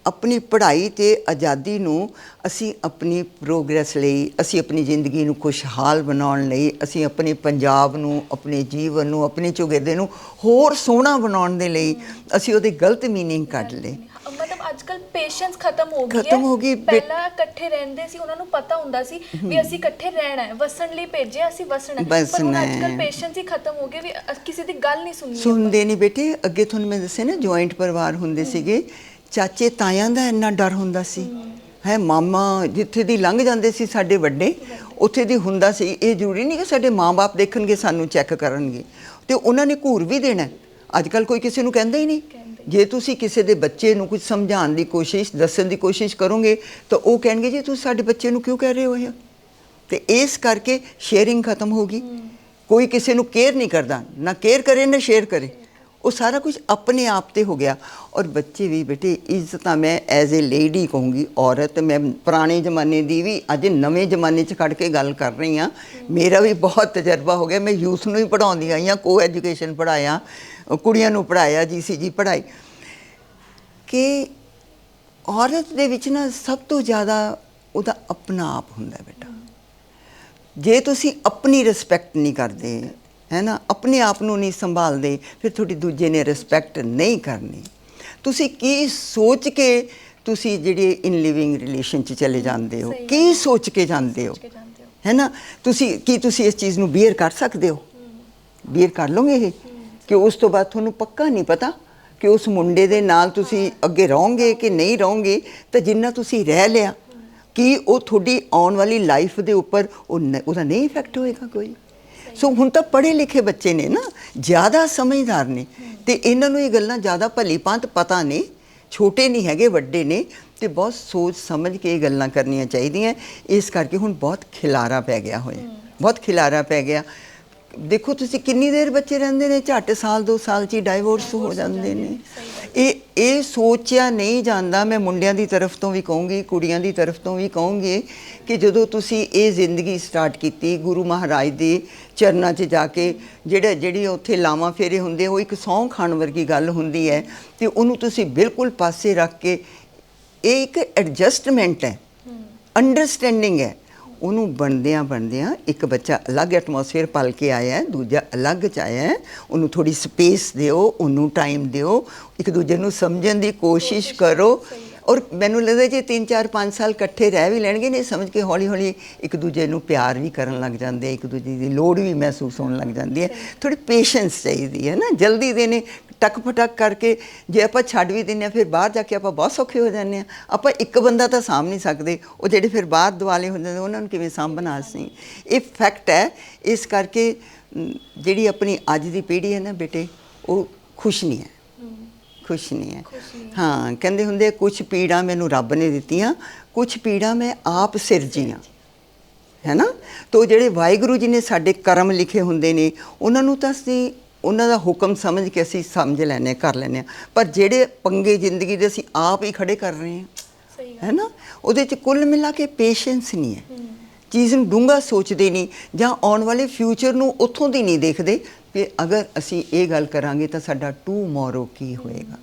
S1: ਆਪਣੀ ਪੜ੍ਹਾਈ ਤੇ ਆਜ਼ਾਦੀ ਨੂੰ ਅਸੀਂ ਆਪਣੀ ਪ੍ਰੋਗਰੈਸ ਲਈ ਅਸੀਂ ਆਪਣੀ ਜ਼ਿੰਦਗੀ ਨੂੰ ਖੁਸ਼ਹਾਲ ਬਣਾਉਣ ਲਈ ਅਸੀਂ ਆਪਣੇ ਪੰਜਾਬ ਨੂੰ ਆਪਣੇ ਜੀਵਨ ਨੂੰ ਆਪਣੇ ਚੁਗੇਦੇ ਨੂੰ ਹੋਰ ਸੋਹਣਾ ਬਣਾਉਣ ਦੇ ਲਈ ਅਸੀਂ ਉਹਦੇ ਗਲਤ ਮੀਨਿੰਗ ਕੱਢ ਲਏ।
S2: ਮਤਲਬ ਅੱਜ ਕੱਲ ਪੇਸ਼ੈਂਸ ਖਤਮ ਹੋ ਗਈ ਹੈ।
S1: ਖਤਮ ਹੋ ਗਈ,
S2: ਪਹਿਲਾਂ ਇਕੱਠੇ ਰਹਿੰਦੇ ਸੀ ਉਹਨਾਂ ਨੂੰ ਪਤਾ ਹੁੰਦਾ ਸੀ ਵੀ ਅਸੀਂ ਇਕੱਠੇ ਰਹਿਣਾ ਹੈ ਵਸਣ ਲਈ ਭੇਜਿਆ ਅਸੀਂ ਵਸਣਾ ਹੈ। ਪਰ ਹੁਣ
S1: ਵਸਣਾ
S2: ਅੱਜ ਕੱਲ
S1: ਹੈ।
S2: ਪੇਸ਼ੈਂਸ ਹੀ ਖਤਮ ਹੋ ਗਏ ਵੀ ਕਿਸੇ ਦੀ ਗੱਲ ਨਹੀਂ ਸੁਣਨੀ
S1: ਸੁਣਦੇ ਨਹੀਂ ਬੇਟੇ ਅੱਗੇ ਤੁਹਾਨੂੰ ਮੈਂ ਦੱਸਿਆ ਨਾ ਜੁਆਇੰਟ ਪਰਿਵਾਰ ਹੁੰਦੇ ਸੀਗੇ। ਚਾਚੇ ਤਾਇਆਂ ਦਾ ਇੰਨਾ ਡਰ ਹੁੰਦਾ ਸੀ। ਹੈ, ਮਾਮਾ ਜਿੱਥੇ ਦੀ ਲੰਘ ਜਾਂਦੇ ਸੀ ਸਾਡੇ ਵੱਡੇ, ਉੱਥੇ ਦੀ ਹੁੰਦਾ ਸੀ। ਇਹ ਜ਼ਰੂਰੀ ਨਹੀਂ ਕਿ ਸਾਡੇ ਮਾਪੇ ਦੇਖਣਗੇ, ਸਾਨੂੰ ਚੈੱਕ ਕਰਨਗੇ। ਤੇ ਉਹਨਾਂ ਨੇ ਘੂਰ ਵੀ ਦੇਣਾ। ਅੱਜ ਕੱਲ ਕੋਈ ਕਿਸੇ ਨੂੰ ਕਹਿੰਦਾ ਹੀ ਨਹੀਂ। ਜੇ ਤੁਸੀਂ ਕਿਸੇ ਦੇ ਬੱਚੇ ਨੂੰ ਕੁਝ ਸਮਝਾਉਣ ਦੀ ਕੋਸ਼ਿਸ਼, ਦੱਸਣ ਦੀ ਕੋਸ਼ਿਸ਼ ਕਰੋਗੇ, ਤਾਂ ਉਹ ਕਹਿਣਗੇ, ਜੀ, ਤੁਸੀਂ ਸਾਡੇ ਬੱਚੇ ਨੂੰ ਕਿਉਂ ਕਹਿ ਰਹੇ ਹੋ ਇਹ? ਤੇ ਇਸ ਕਰਕੇ ਸ਼ੇਅਰਿੰਗ ਖਤਮ ਹੋ ਗਈ। ਕੋਈ ਕਿਸੇ ਨੂੰ ਕੇਅਰ ਨਹੀਂ ਕਰਦਾ। ਨਾ ਕੇਅਰ ਕਰੇ, ਨਾ ਸ਼ੇਅਰ ਕਰੇ। ਉਹ ਸਾਰਾ ਕੁਝ ਆਪਣੇ ਆਪ ਤੇ ਹੋ ਗਿਆ। ਔਰ ਬੱਚੇ ਵੀ ਬੇਟੇ ਇੱਜ਼ਤਾਂ ਮੈਂ ਐਜ਼ ਅ ਲੇਡੀ ਕਹੂੰਗੀ, ਔਰਤ, ਮੈਂ ਪੁਰਾਣੇ ਜ਼ਮਾਨੇ ਦੀ ਵੀ, ਅੱਜ ਨਵੇਂ ਜ਼ਮਾਨੇ 'ਚ ਕੱਢ ਕੇ ਗੱਲ ਕਰ ਰਹੀ ਹਾਂ। ਮੇਰਾ ਵੀ ਬਹੁਤ ਤਜਰਬਾ ਹੋ ਗਿਆ। ਮੈਂ ਯੂਥ ਨੂੰ ਹੀ ਪੜਾਉਂਦੀ ਆਈ ਹਾਂ ਕੋ ਐਜੂਕੇਸ਼ਨ ਪੜਾਇਆ ਕੁੜੀਆਂ ਨੂੰ ਪੜਾਇਆ ਜੀਸੀਜੀ ਪੜਾਈ ਕਿ ਔਰਤ ਦੇ ਵਿੱਚ ਨਾ ਸਭ ਤੋਂ ਜ਼ਿਆਦਾ ਉਹਦਾ ਆਪਣਾ ਆਪ ਹੁੰਦਾ ਬੇਟਾ। ਜੇ ਤੁਸੀਂ ਆਪਣੀ ਰਿਸਪੈਕਟ ਨਹੀਂ ਕਰਦੇ ਹੈ ਨਾ ਆਪਣੇ ਆਪ ਨੂੰ ਨਹੀਂ ਸੰਭਾਲਦੇ ਫਿਰ ਤੁਹਾਡੀ ਦੂਜੇ ਨੇ ਰਿਸਪੈਕਟ ਨਹੀਂ ਕਰਨੀ। ਤੁਸੀਂ ਕੀ ਸੋਚ ਕੇ ਤੁਸੀਂ ਜਿਹੜੇ ਇਨ ਲਿਵਿੰਗ ਰਿਲੇਸ਼ਨ 'ਚ ਚਲੇ ਜਾਂਦੇ ਹੋ? ਕੀ ਸੋਚ ਕੇ ਜਾਂਦੇ ਹੋ?
S2: ਹੋ।
S1: ਨਾ ਤੁਸੀਂ ਕੀ ਤੁਸੀਂ ਇਸ ਚੀਜ਼ ਨੂੰ ਬੀਅਰ ਕਰ ਸਕਦੇ ਹੋ? ਬੀਅਰ ਕਰ ਲਓਗੇ ਇਹ? ਕਿ ਉਸ ਤੋਂ ਬਾਅਦ ਤੁਹਾਨੂੰ ਪੱਕਾ ਨਹੀਂ ਪਤਾ ਕਿ ਉਸ ਮੁੰਡੇ ਦੇ ਨਾਲ ਤੁਸੀਂ ਅੱਗੇ ਰਹੋਗੇ ਕਿ ਨਹੀਂ ਰਹੋਗੇ? ਤਾਂ ਜਿੰਨਾ ਤੁਸੀਂ ਰਹਿ ਲਿਆ ਕਿ ਉਹ ਤੁਹਾਡੀ ਆਉਣ ਵਾਲੀ ਲਾਈਫ ਦੇ ਉੱਪਰ ਉਹ ਉਹਦਾ ਨਹੀਂ ਇਫੈਕਟ ਹੋਏਗਾ ਕੋਈ? ਸੋ ਹੁਣ ਤਾਂ ਪੜ੍ਹੇ ਲਿਖੇ ਬੱਚੇ ਨੇ ਨਾ ਜ਼ਿਆਦਾ ਸਮਝਦਾਰ ਨੇ। ਤੇ ਇਹਨਾਂ ਨੂੰ ਇਹ ਗੱਲਾਂ ਜ਼ਿਆਦਾ ਭਲੀ ਭਾਂਤ ਪਤਾ ਨੇ ਛੋਟੇ ਨਹੀਂ ਹੈਗੇ ਵੱਡੇ ਨੇ ਤੇ ਬਹੁਤ ਸੋਚ ਸਮਝ ਕੇ ਇਹ ਗੱਲਾਂ ਕਰਨੀਆਂ ਚਾਹੀਦੀਆਂ। ਇਸ ਕਰਕੇ ਹੁਣ ਬਹੁਤ ਖਿਲਾਰਾ ਪੈ ਗਿਆ ਹੋਇਆ। ਬਹੁਤ ਖਿਲਾਰਾ ਪੈ ਗਿਆ। ਦੇਖੋ ਤੁਸੀਂ ਕਿੰਨੀ ਦੇਰ ਬੱਚੇ ਰਹਿੰਦੇ ਨੇ? ਝੱਟ ਸਾਲ ਦੋ ਸਾਲ ਚ ਹੀ ਡਾਈਵੋਰਸ ਹੋ ਜਾਂਦੇ ਨੇ। ਇਹ ਇਹ ਸੋਚਿਆ ਨਹੀਂ ਜਾਂਦਾ। ਮੈਂ ਮੁੰਡਿਆਂ ਦੀ ਤਰਫ ਤੋਂ ਵੀ ਕਹੂੰਗੀ ਕੁੜੀਆਂ ਦੀ ਤਰਫ ਤੋਂ ਵੀ ਕਹੂੰਗੀ ਕਿ ਜਦੋਂ ਤੁਸੀਂ ਇਹ ਜ਼ਿੰਦਗੀ ਸਟਾਰਟ ਕੀਤੀ ਗੁਰੂ ਮਹਾਰਾਜ ਦੇ ਚਰਨਾਂ 'ਚ ਜਾ ਕੇ ਜਿਹੜੇ ਜਿਹੜੀ ਉੱਥੇ ਲਾਵਾਂ ਫੇਰੇ ਹੁੰਦੇ ਉਹ ਇੱਕ ਸਹੁੰ ਖਾਣ ਵਰਗੀ ਗੱਲ ਹੁੰਦੀ ਹੈ ਤੇ ਉਹਨੂੰ ਤੁਸੀਂ ਬਿਲਕੁਲ ਪਾਸੇ ਰੱਖ ਕੇ ਇਹ ਇੱਕ ਐਡਜਸਟਮੈਂਟ ਹੈ। ਅੰਡਰਸਟੈਂਡਿੰਗ ਹੈ। ਉਹਨੂੰ ਬਣਦਿਆਂ ਬਣਦਿਆਂ ਇੱਕ ਬੱਚਾ ਅਲੱਗ ਐਟਮੋਸਫੇਅਰ ਪਲ ਕੇ ਆਇਆ ਹੈ ਦੂਜਾ ਅਲੱਗ ਚ ਆਇਆ ਹੈ। ਉਹਨੂੰ ਥੋੜੀ ਸਪੇਸ ਦਿਓ ਉਹਨੂੰ ਟਾਈਮ ਦਿਓ। ਇੱਕ ਦੂਜੇ ਨੂੰ ਸਮਝਣ ਦੀ ਕੋਸ਼ਿਸ਼ ਕਰੋ। ਔਰ ਮੈਨੂੰ ਲੱਗਦਾ ਜੇ 3 4 5 ਸਾਲ ਇਕੱਠੇ ਰਹਿ ਵੀ ਲੈਣਗੇ ਨੇ ਸਮਝ ਕੇ ਹੌਲੀ ਹੌਲੀ ਇੱਕ ਦੂਜੇ ਨੂੰ ਪਿਆਰ ਵੀ ਕਰਨ ਲੱਗ ਜਾਂਦੇ ਆ, ਇੱਕ ਦੂਜੇ ਦੀ ਲੋੜ ਵੀ ਮਹਿਸੂਸ ਹੋਣ ਲੱਗ ਜਾਂਦੀ ਹੈ ਥੋੜੀ ਪੇਸ਼ੈਂਸ ਚਾਹੀਦੀ ਹੈ ਨਾ ਜਲਦੀ ਦੇਨੇ ਟਕ ਫਟਕ ਕਰਕੇ ਜੇ ਆਪਾਂ ਛੱਡ ਵੀ ਦਿੰਨੇ ਆ ਫਿਰ ਬਾਹਰ ਜਾ ਕੇ ਆਪਾਂ ਬਹੁਤ ਸੌਖੇ ਹੋ ਜਾਂਦੇ ਆ। ਆਪਾਂ ਇੱਕ ਬੰਦਾ ਤਾਂ ਸਾਂਭ ਨਹੀਂ ਸਕਦੇ ਉਹ ਜਿਹੜੇ ਫਿਰ ਬਾਹਰ ਦੁਆਲੇ ਹੁੰਦੇ ਨੇ ਉਹਨਾਂ ਨੂੰ ਕਿਵੇਂ ਸਾਂਭਣਾ ਅਸੀਂ? ਇਹ ਫੈਕਟ ਹੈ ਇਸ ਕਰਕੇ ਜਿਹੜੀ ਆਪਣੀ ਅੱਜ ਦੀ ਪੀੜ੍ਹੀ ਹੈ ਨਾ ਬੇਟੇ ਉਹ ਖੁਸ਼ ਨਹੀਂ ਹੈ। ਖੁਸ਼ ਨਹੀਂ ਹੈ। ਹਾਂ। ਕਹਿੰਦੇ ਹੁੰਦੇ ਕੁਝ ਪੀੜਾ ਮੈਨੂੰ ਰੱਬ ਨੇ ਦਿੱਤੀਆਂ ਕੁਝ ਪੀੜਾ ਮੈਂ ਆਪ ਸਿਰਜੀਆਂ ਹੈ ਨਾ ਤੋ ਜਿਹੜੇ ਵਾਹਿਗੁਰੂ ਜੀ ਨੇ ਸਾਡੇ ਕਰਮ ਲਿਖੇ ਹੁੰਦੇ ਨੇ ਉਹਨਾਂ ਨੂੰ ਤਾਂ ਅਸੀਂ ਉਹਨਾਂ ਦਾ ਹੁਕਮ ਸਮਝ ਕੇ ਅਸੀਂ ਸਮਝ ਲੈਨੇ ਕਰ ਲੈਨੇ ਪਰ ਜਿਹੜੇ ਪੰਗੇ ਜ਼ਿੰਦਗੀ ਦੇ ਅਸੀਂ ਆਪ ਹੀ ਖੜੇ ਕਰ ਰਹੇ ਹਾਂ ਹੈ ਨਾ ਉਹਦੇ ਚ ਕੁੱਲ ਮਿਲਾ ਕੇ ਪੇਸ਼ੈਂਸ ਨਹੀਂ ਹੈ। ਚੀਜ਼ ਨੂੰ ਡੂੰਘਾ ਸੋਚਦੇ ਨਹੀਂ ਜਾਂ ਆਉਣ ਵਾਲੇ ਫਿਊਚਰ ਨੂੰ ਉੱਥੋਂ ਦੀ ਨਹੀਂ ਦੇਖਦੇ ਕਿ ਅਗਰ ਅਸੀਂ ਇਹ ਗੱਲ ਕਰਾਂਗੇ ਤਾਂ ਸਾਡਾ ਟੂਮੋਰੋ ਕੀ ਹੋਏਗਾ।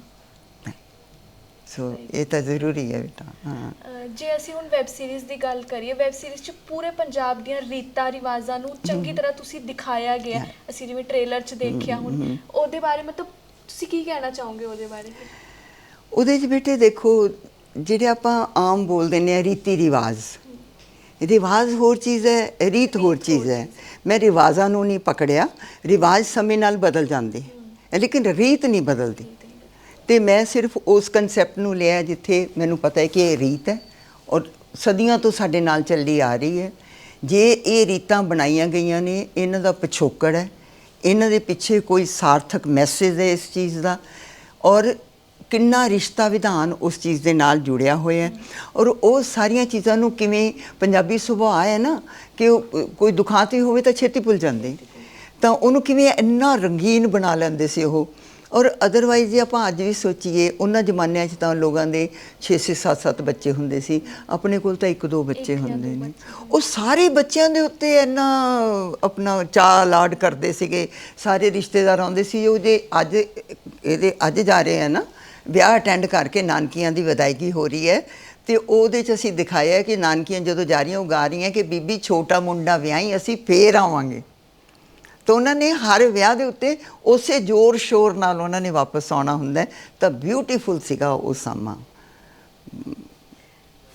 S1: ਸੋ ਇਹ ਤਾਂ ਜ਼ਰੂਰੀ ਹੈ ਬੇਟਾ ਹਾਂ।
S2: ਜੇ ਅਸੀਂ ਹੁਣ ਵੈਬ ਸੀਰੀਜ਼ ਦੀ ਗੱਲ ਕਰੀਏ ਵੈਬ ਸੀਰੀਜ਼ 'ਚ ਪੂਰੇ ਪੰਜਾਬ ਦੀਆਂ ਰੀਤਾਂ ਰਿਵਾਜ਼ਾਂ ਨੂੰ ਚੰਗੀ ਤਰ੍ਹਾਂ ਤੁਸੀਂ ਦਿਖਾਇਆ ਗਿਆ। ਅਸੀਂ ਜਿਵੇਂ ਟ੍ਰੇਲਰ 'ਚ ਦੇਖਿਆ ਹੁਣ ਉਹਦੇ ਬਾਰੇ ਮਤਲਬ ਤੁਸੀਂ ਕੀ ਕਹਿਣਾ ਚਾਹੋਗੇ ਉਹਦੇ ਬਾਰੇ?
S1: ਉਹਦੇ 'ਚ ਬੇਟੇ ਦੇਖੋ ਜਿਹੜੇ ਆਪਾਂ ਆਮ ਬੋਲਦੇ ਨੇ ਰੀਤੀ ਰਿਵਾਜ। ਰਿਵਾਜ ਹੋਰ ਚੀਜ਼ ਹੈ ਰੀਤ ਹੋਰ ਚੀਜ਼ ਹੈ। ਮੈਂ ਰਿਵਾਜ਼ਾਂ ਨੂੰ ਨਹੀਂ ਪਕੜਿਆ ਰਿਵਾਜ ਸਮੇਂ ਨਾਲ ਬਦਲ ਜਾਂਦੇ। ਹੈ। ਲੇਕਿਨ ਰੀਤ ਨਹੀਂ ਬਦਲਦੀ। ਤੇ ਮੈਂ ਸਿਰਫ ਉਸ ਕਨਸੈਪਟ ਨੂੰ ਲਿਆ ਜਿੱਥੇ ਮੈਨੂੰ ਪਤਾ ਹੈ ਕਿ ਇਹ ਰੀਤ ਹੈ ਔਰ ਸਦੀਆਂ ਤੋਂ ਸਾਡੇ ਨਾਲ ਚੱਲੀ ਆ ਰਹੀ ਹੈ। ਜੇ ਇਹ ਰੀਤਾਂ ਬਣਾਈਆਂ ਗਈਆਂ ਨੇ ਇਹਨਾਂ ਦਾ ਪਿਛੋਕੜ ਹੈ। ਇਹਨਾਂ ਦੇ ਪਿੱਛੇ ਕੋਈ ਸਾਰਥਕ ਮੈਸੇਜ ਹੈ ਇਸ ਚੀਜ਼ ਦਾ ਔਰ ਕਿੰਨਾ ਰਿਸ਼ਤਾ ਵਿਧਾਨ ਉਸ ਚੀਜ਼ ਦੇ ਨਾਲ ਜੁੜਿਆ ਹੋਇਆ ਹੈ। ਔਰ ਉਹ ਸਾਰੀਆਂ ਚੀਜ਼ਾਂ ਨੂੰ ਕਿਵੇਂ ਪੰਜਾਬੀ ਸੁਭਾਅ ਹੈ ਨਾ ਕਿ ਉਹ, ਕੋਈ ਦੁਖਾਂਤੀ ਹੋਵੇ ਤਾਂ ਛੇਤੀ ਭੁੱਲ ਜਾਂਦੇ। ਤਾਂ ਉਹਨੂੰ ਕਿਵੇਂ ਇੰਨਾ ਰੰਗੀਨ ਬਣਾ ਲੈਂਦੇ ਸੀ ਉਹ। ਔਰ ਅਦਰਵਾਈਜ਼ ਜੇ ਆਪਾਂ ਅੱਜ ਵੀ ਸੋਚੀਏ ਉਹਨਾਂ ਜ਼ਮਾਨਿਆਂ 'ਚ ਤਾਂ ਲੋਕਾਂ ਦੇ 6-6 7-7 ਬੱਚੇ ਹੁੰਦੇ ਸੀ। ਆਪਣੇ ਕੋਲ ਤਾਂ ਇੱਕ ਦੋ ਬੱਚੇ ਹੁੰਦੇ ਨੇ। ਉਹ ਸਾਰੇ ਬੱਚਿਆਂ ਦੇ ਉੱਤੇ ਇੰਨਾ ਆਪਣਾ ਚਾਅ ਲਾਡ ਕਰਦੇ ਸੀਗੇ। ਸਾਰੇ ਰਿਸ਼ਤੇਦਾਰ ਆਉਂਦੇ ਸੀ। ਉਹ ਜੇ ਅੱਜ ਇਹਦੇ ਅੱਜ ਜਾ ਰਹੇ ਆ ਨਾ ਵਿਆਹ ਅਟੈਂਡ ਕਰਕੇ ਨਾਨਕੀਆਂ ਦੀ ਵਿਦਾਇਗੀ ਹੋ ਰਹੀ ਹੈ। ਤੇ ਉਹਦੇ 'ਚ ਅਸੀਂ ਦਿਖਾਇਆ ਕਿ ਨਾਨਕੀਆਂ ਜਦੋਂ ਜਾ ਰਹੀਆਂ ਉਹ ਗਾ ਰਹੀਆਂ ਕਿ ਬੀਬੀ ਛੋਟਾ ਮੁੰਡਾ ਵਿਆਹੀ ਅਸੀਂ ਫੇਰ ਆਵਾਂਗੇ। ਤਾਂ ਉਹਨਾਂ ਨੇ ਹਰ ਵਿਆਹ ਦੇ ਉੱਤੇ ਉਸੇ ਜ਼ੋਰ ਸ਼ੋਰ ਨਾਲ ਉਹਨਾਂ ਨੇ ਵਾਪਸ ਆਉਣਾ ਹੁੰਦਾ ਹੈ। ਤਾਂ ਬਿਊਟੀਫੁਲ ਸੀਗਾ ਉਹ ਸਮਾਂ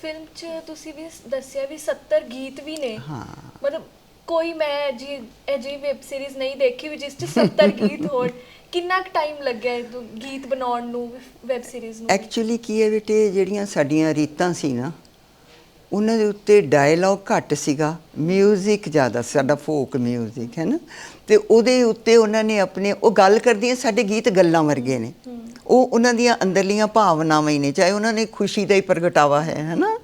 S2: ਫਿਲਮ 'ਚ ਤੁਸੀਂ ਵੀ ਦੱਸਿਆ ਵੀ 70 ਗੀਤ ਵੀ ਨੇ
S1: ਹਾਂ।
S2: ਮਤਲਬ ਕੋਈ ਮੈਂ ਜੀ ਅਜਿਹੀ ਵੈਬ ਸੀਰੀਜ਼ ਨਹੀਂ ਦੇਖੀ ਵੀ ਜਿਸ 'ਚ 70 ਗੀਤ ਹੋਣ ਕਿੰਨਾ ਕੁ ਟਾਈਮ ਲੱਗਿਆ ਇਹ ਤੋਂ ਗੀਤ ਬਣਾਉਣ ਨੂੰ ਵੈਬ ਸੀਰੀਜ਼ ਨੂੰ
S1: ਐਕਚੁਅਲੀ ਕੀ ਹੈ ਬੇਟੇ ਜਿਹੜੀਆਂ ਸਾਡੀਆਂ ਰੀਤਾਂ ਸੀ ਨਾ ਉਹਨਾਂ ਦੇ ਉੱਤੇ ਡਾਇਲੌਗ ਘੱਟ ਸੀਗਾ 뮤직 ਜ਼ਿਆਦਾ ਸਾਡਾ ਫੋਕ 뮤직 ਹੈ ਨਾ ਤੇ ਉਹਦੇ ਉੱਤੇ ਉਹਨਾਂ ਨੇ ਆਪਣੇ ਉਹ ਗੱਲ ਕਰਦੀਆਂ ਸਾਡੇ ਗੀਤ ਗੱਲਾਂ ਵਰਗੇ ਨੇ। ਉਹ ਉਹਨਾਂ ਦੀਆਂ ਅੰਦਰਲੀਆਂ ਭਾਵਨਾਵਾਂ ਹੀ ਨੇ ਚਾਹੇ ਉਹਨਾਂ ਨੇ ਖੁਸ਼ੀ ਦਾ ਹੀ ਪ੍ਰਗਟਾਵਾ ਹੈ ਹੈ ਨਾ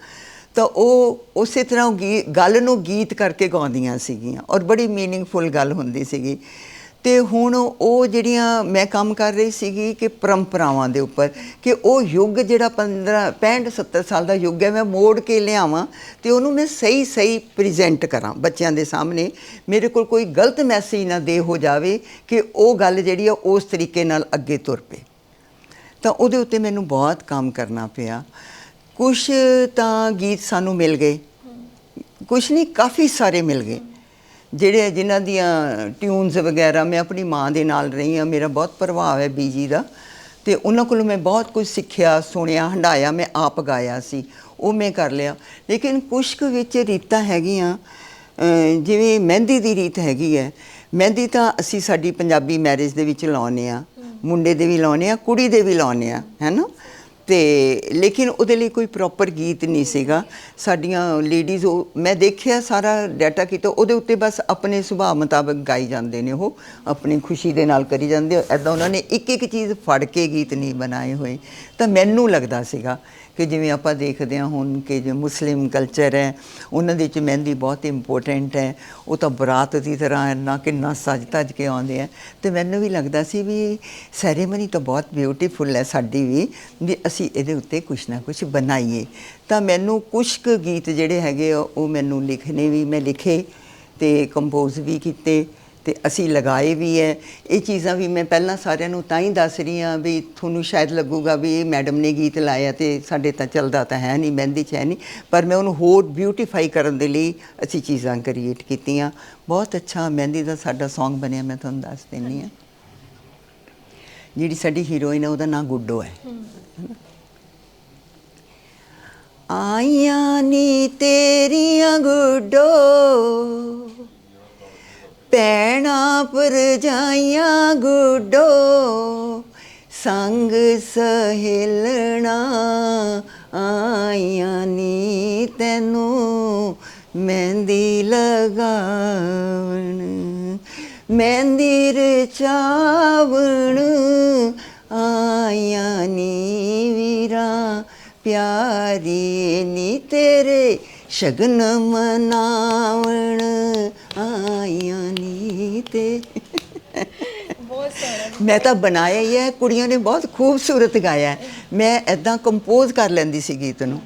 S1: ਤਾਂ ਉਹ ਉਸੇ ਤਰ੍ਹਾਂ ਗੱਲ ਨੂੰ ਗੀਤ ਕਰਕੇ ਗਾਉਂਦੀਆਂ ਸੀਗੀਆਂ ਔਰ ਬੜੀ ਮੀਨਿੰਗਫੁਲ ਗੱਲ ਹੁੰਦੀ ਸੀਗੀ। ਤੇ ਹੁਣ ਉਹ ਜਿਹੜੀਆਂ ਮੈਂ ਕੰਮ ਕਰ ਰਹੀ ਸੀਗੀ ਕਿ ਪਰੰਪਰਾਵਾਂ ਦੇ ਉੱਪਰ, ਕਿ ਉਹ ਯੁੱਗ ਜਿਹੜਾ 15 65 70 ਸਾਲ ਦਾ ਯੁੱਗ ਹੈ, ਮੈਂ ਮੋੜ ਕੇ ਲਿਆਵਾਂ ਤੇ ਉਹਨੂੰ ਮੈਂ ਸਹੀ ਸਹੀ ਪ੍ਰੈਜ਼ੈਂਟ ਕਰਾਂ ਬੱਚਿਆਂ ਦੇ ਸਾਹਮਣੇ। ਮੇਰੇ ਕੋਲ ਕੋਈ ਗਲਤ ਮੈਸੇਜ ਨਾ ਦੇ ਹੋ ਜਾਵੇ ਕਿ ਉਹ ਗੱਲ ਜਿਹੜੀ ਆ, ਉਸ ਤਰੀਕੇ ਨਾਲ ਅੱਗੇ ਤੁਰ ਪਏ। ਤਾਂ ਉਹਦੇ ਉੱਤੇ ਮੈਨੂੰ ਬਹੁਤ ਕੰਮ ਕਰਨਾ ਪਿਆ। ਕੁਝ ਤਾਂ ਗੀਤ ਸਾਨੂੰ ਮਿਲ ਗਏ। ਕੁਝ ਨਹੀਂ, ਕਾਫੀ ਸਾਰੇ ਮਿਲ ਗਏ। ਜਿਹੜੇ ਜਿਨ੍ਹਾਂ ਦੀਆਂ ਟਿਊਨਸ ਵਗੈਰਾ ਮੈਂ ਆਪਣੀ ਮਾਂ ਦੇ ਨਾਲ ਰਹੀ ਹਾਂ, ਮੇਰਾ ਬਹੁਤ ਪ੍ਰਭਾਵ ਹੈ ਬੀਜੀ ਦਾ। ਤੇ ਉਹਨਾਂ ਕੋਲੋਂ ਮੈਂ ਬਹੁਤ ਕੁਝ ਸਿੱਖਿਆ, ਸੁਣਿਆ ਹੰਡਾਇਆ ਮੈਂ ਆਪ ਗਾਇਆ ਸੀ, ਉਹ ਮੈਂ ਕਰ ਲਿਆ। ਲੇਕਿਨ ਕੁਛ ਕੁ ਵਿੱਚ ਰੀਤਾਂ ਹੈਗੀਆਂ ਜਿਵੇਂ ਮਹਿੰਦੀ ਦੀ ਰੀਤ ਹੈਗੀ ਹੈ, ਮਹਿੰਦੀ ਤਾਂ ਅਸੀਂ ਸਾਡੀ ਪੰਜਾਬੀ ਮੈਰਿਜ ਦੇ ਵਿੱਚ ਲਾਉਨੇ ਆ ਮੁੰਡੇ ਦੇ ਵੀ ਲਾਉਨੇ ਆ ਕੁੜੀ ਦੇ ਵੀ ਲਾਉਨੇ ਆ ਹੈਨਾ ਤੇ ਲੇਕਿਨ ਉਹਦੇ ਲਈ ਕੋਈ ਪ੍ਰੋਪਰ ਗੀਤ ਨਹੀਂ ਸੀਗਾ। ਸਾਡੀਆਂ ਲੇਡੀਜ਼ ਉਹ, ਮੈਂ ਦੇਖਿਆ ਸਾਰਾ ਡਾਟਾ ਕੀਤਾ, ਉਹਦੇ ਉੱਤੇ ਬਸ ਆਪਣੇ ਸੁਭਾਅ ਮੁਤਾਬਕ ਗਾਈ ਜਾਂਦੇ ਨੇ ਉਹ, ਆਪਣੀ ਖੁਸ਼ੀ ਦੇ ਨਾਲ ਕਰੀ ਜਾਂਦੇ ਐਦਾਂ ਉਹਨਾਂ ਨੇ ਇੱਕ ਇੱਕ ਚੀਜ਼ ਫੜ ਕੇ ਗੀਤ ਨਹੀਂ ਬਣਾਏ ਹੋਏ। ਤਾਂ ਮੈਨੂੰ ਲੱਗਦਾ ਸੀਗਾ ਕਿ ਜਿਵੇਂ ਆਪਾਂ ਦੇਖਦੇ ਹਾਂ ਹੁਣ ਕਿ ਜੋ ਮੁਸਲਿਮ ਕਲਚਰ ਹੈ ਉਹਨਾਂ ਦੇ ਵਿੱਚ ਮਹਿੰਦੀ ਬਹੁਤ ਇੰਪੋਰਟੈਂਟ ਹੈ। ਉਹ ਤਾਂ ਬਰਾਤ ਦੀ ਤਰ੍ਹਾਂ ਨਾ ਕਿੰਨਾ ਸਜ ਧਜ ਕੇ ਆਉਂਦੇ ਆ। ਤੇ ਮੈਨੂੰ ਵੀ ਲੱਗਦਾ ਸੀ ਵੀ ਸੈਰੇਮਨੀ ਤਾਂ ਬਹੁਤ ਬਿਊਟੀਫੁਲ ਹੈ ਸਾਡੀ ਵੀ ਵੀ ਅਸੀਂ ਇਹਦੇ ਉੱਤੇ ਕੁਛ ਨਾ ਕੁਛ ਬਣਾਈਏ। ਤਾਂ ਮੈਨੂੰ ਕੁਛ ਕੁ ਗੀਤ ਜਿਹੜੇ ਹੈਗੇ ਆ, ਉਹ ਮੈਨੂੰ ਲਿਖਣੇ ਵੀ ਮੈਂ ਲਿਖੇ ਤੇ ਕੰਪੋਜ਼ ਵੀ ਕੀਤੇ। ਤੇ ਅਸੀਂ ਲਗਾਏ ਵੀ ਹੈ ਇਹ ਚੀਜ਼ਾਂ ਵੀ ਮੈਂ ਪਹਿਲਾਂ ਸਾਰਿਆਂ ਨੂੰ ਤਾਂ ਹੀ ਦੱਸ ਰਹੀ ਹਾਂ ਵੀ ਤੁਹਾਨੂੰ ਸ਼ਾਇਦ ਲੱਗੂਗਾ ਵੀ ਇਹ ਮੈਡਮ ਨੇ ਗੀਤ ਲਾਇਆ ਤੇ ਸਾਡੇ ਤਾਂ ਚੱਲਦਾ ਤਾਂ ਹੈ ਨਹੀਂ, ਮਹਿੰਦੀ ਚ ਹੈ ਨਹੀਂ। ਪਰ ਮੈਂ ਉਹਨੂੰ ਹੋਰ ਬਿਊਟੀਫਾਈ ਕਰਨ ਦੇ ਲਈ ਅਸੀਂ ਚੀਜ਼ਾਂ ਕ੍ਰੀਏਟ ਕੀਤੀਆਂ। ਬਹੁਤ ਅੱਛਾ ਮਹਿੰਦੀ ਦਾ ਸਾਡਾ Song ਬਣਿਆ, ਮੈਂ ਤੁਹਾਨੂੰ ਦੱਸ ਦਿੰਨੀ ਆ ਜਿਹੜੀ ਸਾਡੀ ਹੀਰੋਇਨ ਹੈ ਉਹਦਾ ਨਾਂ ਗੁੱਡੋ ਹੈ ਆਈਆਂ ਨੀ ਤੇਰੀਆਂ ਗੁੱਡੋ। ਪੈਣਾ ਪਰ ਜਾਈਆਂ ਗੁੱਡੋ, ਸੰਗ ਸਹਿਲਣਾ ਆਈਆਂ ਨੀ ਤੈਨੂੰ ਮਹਿੰਦੀ ਲਗਾਵਣ। ਮਹਿੰਦੀ ਰਚਾਵਣ ਆਈਆਂ ਨੀ ਵੀਰਾ, ਪਿਆਰੀ ਨੀ ਤੇਰੇ ਸ਼ਗਨ ਮਨਾਵਣ। ਆਈਆਂ ਨੀ ਤੇ।
S2: ਬਹੁਤ ਸੋਹਣਾ
S1: ਮੈਂ ਤਾਂ ਬਣਾਇਆ ਹੀ ਹੈ ਕੁੜੀਆਂ ਨੇ ਬਹੁਤ ਖੂਬਸੂਰਤ ਗਾਇਆ ਹੈ। ਮੈਂ ਐਦਾਂ ਕੰਪੋਜ਼ ਕਰ ਲੈਂਦੀ ਸੀ ਗੀਤ ਨੂੰ।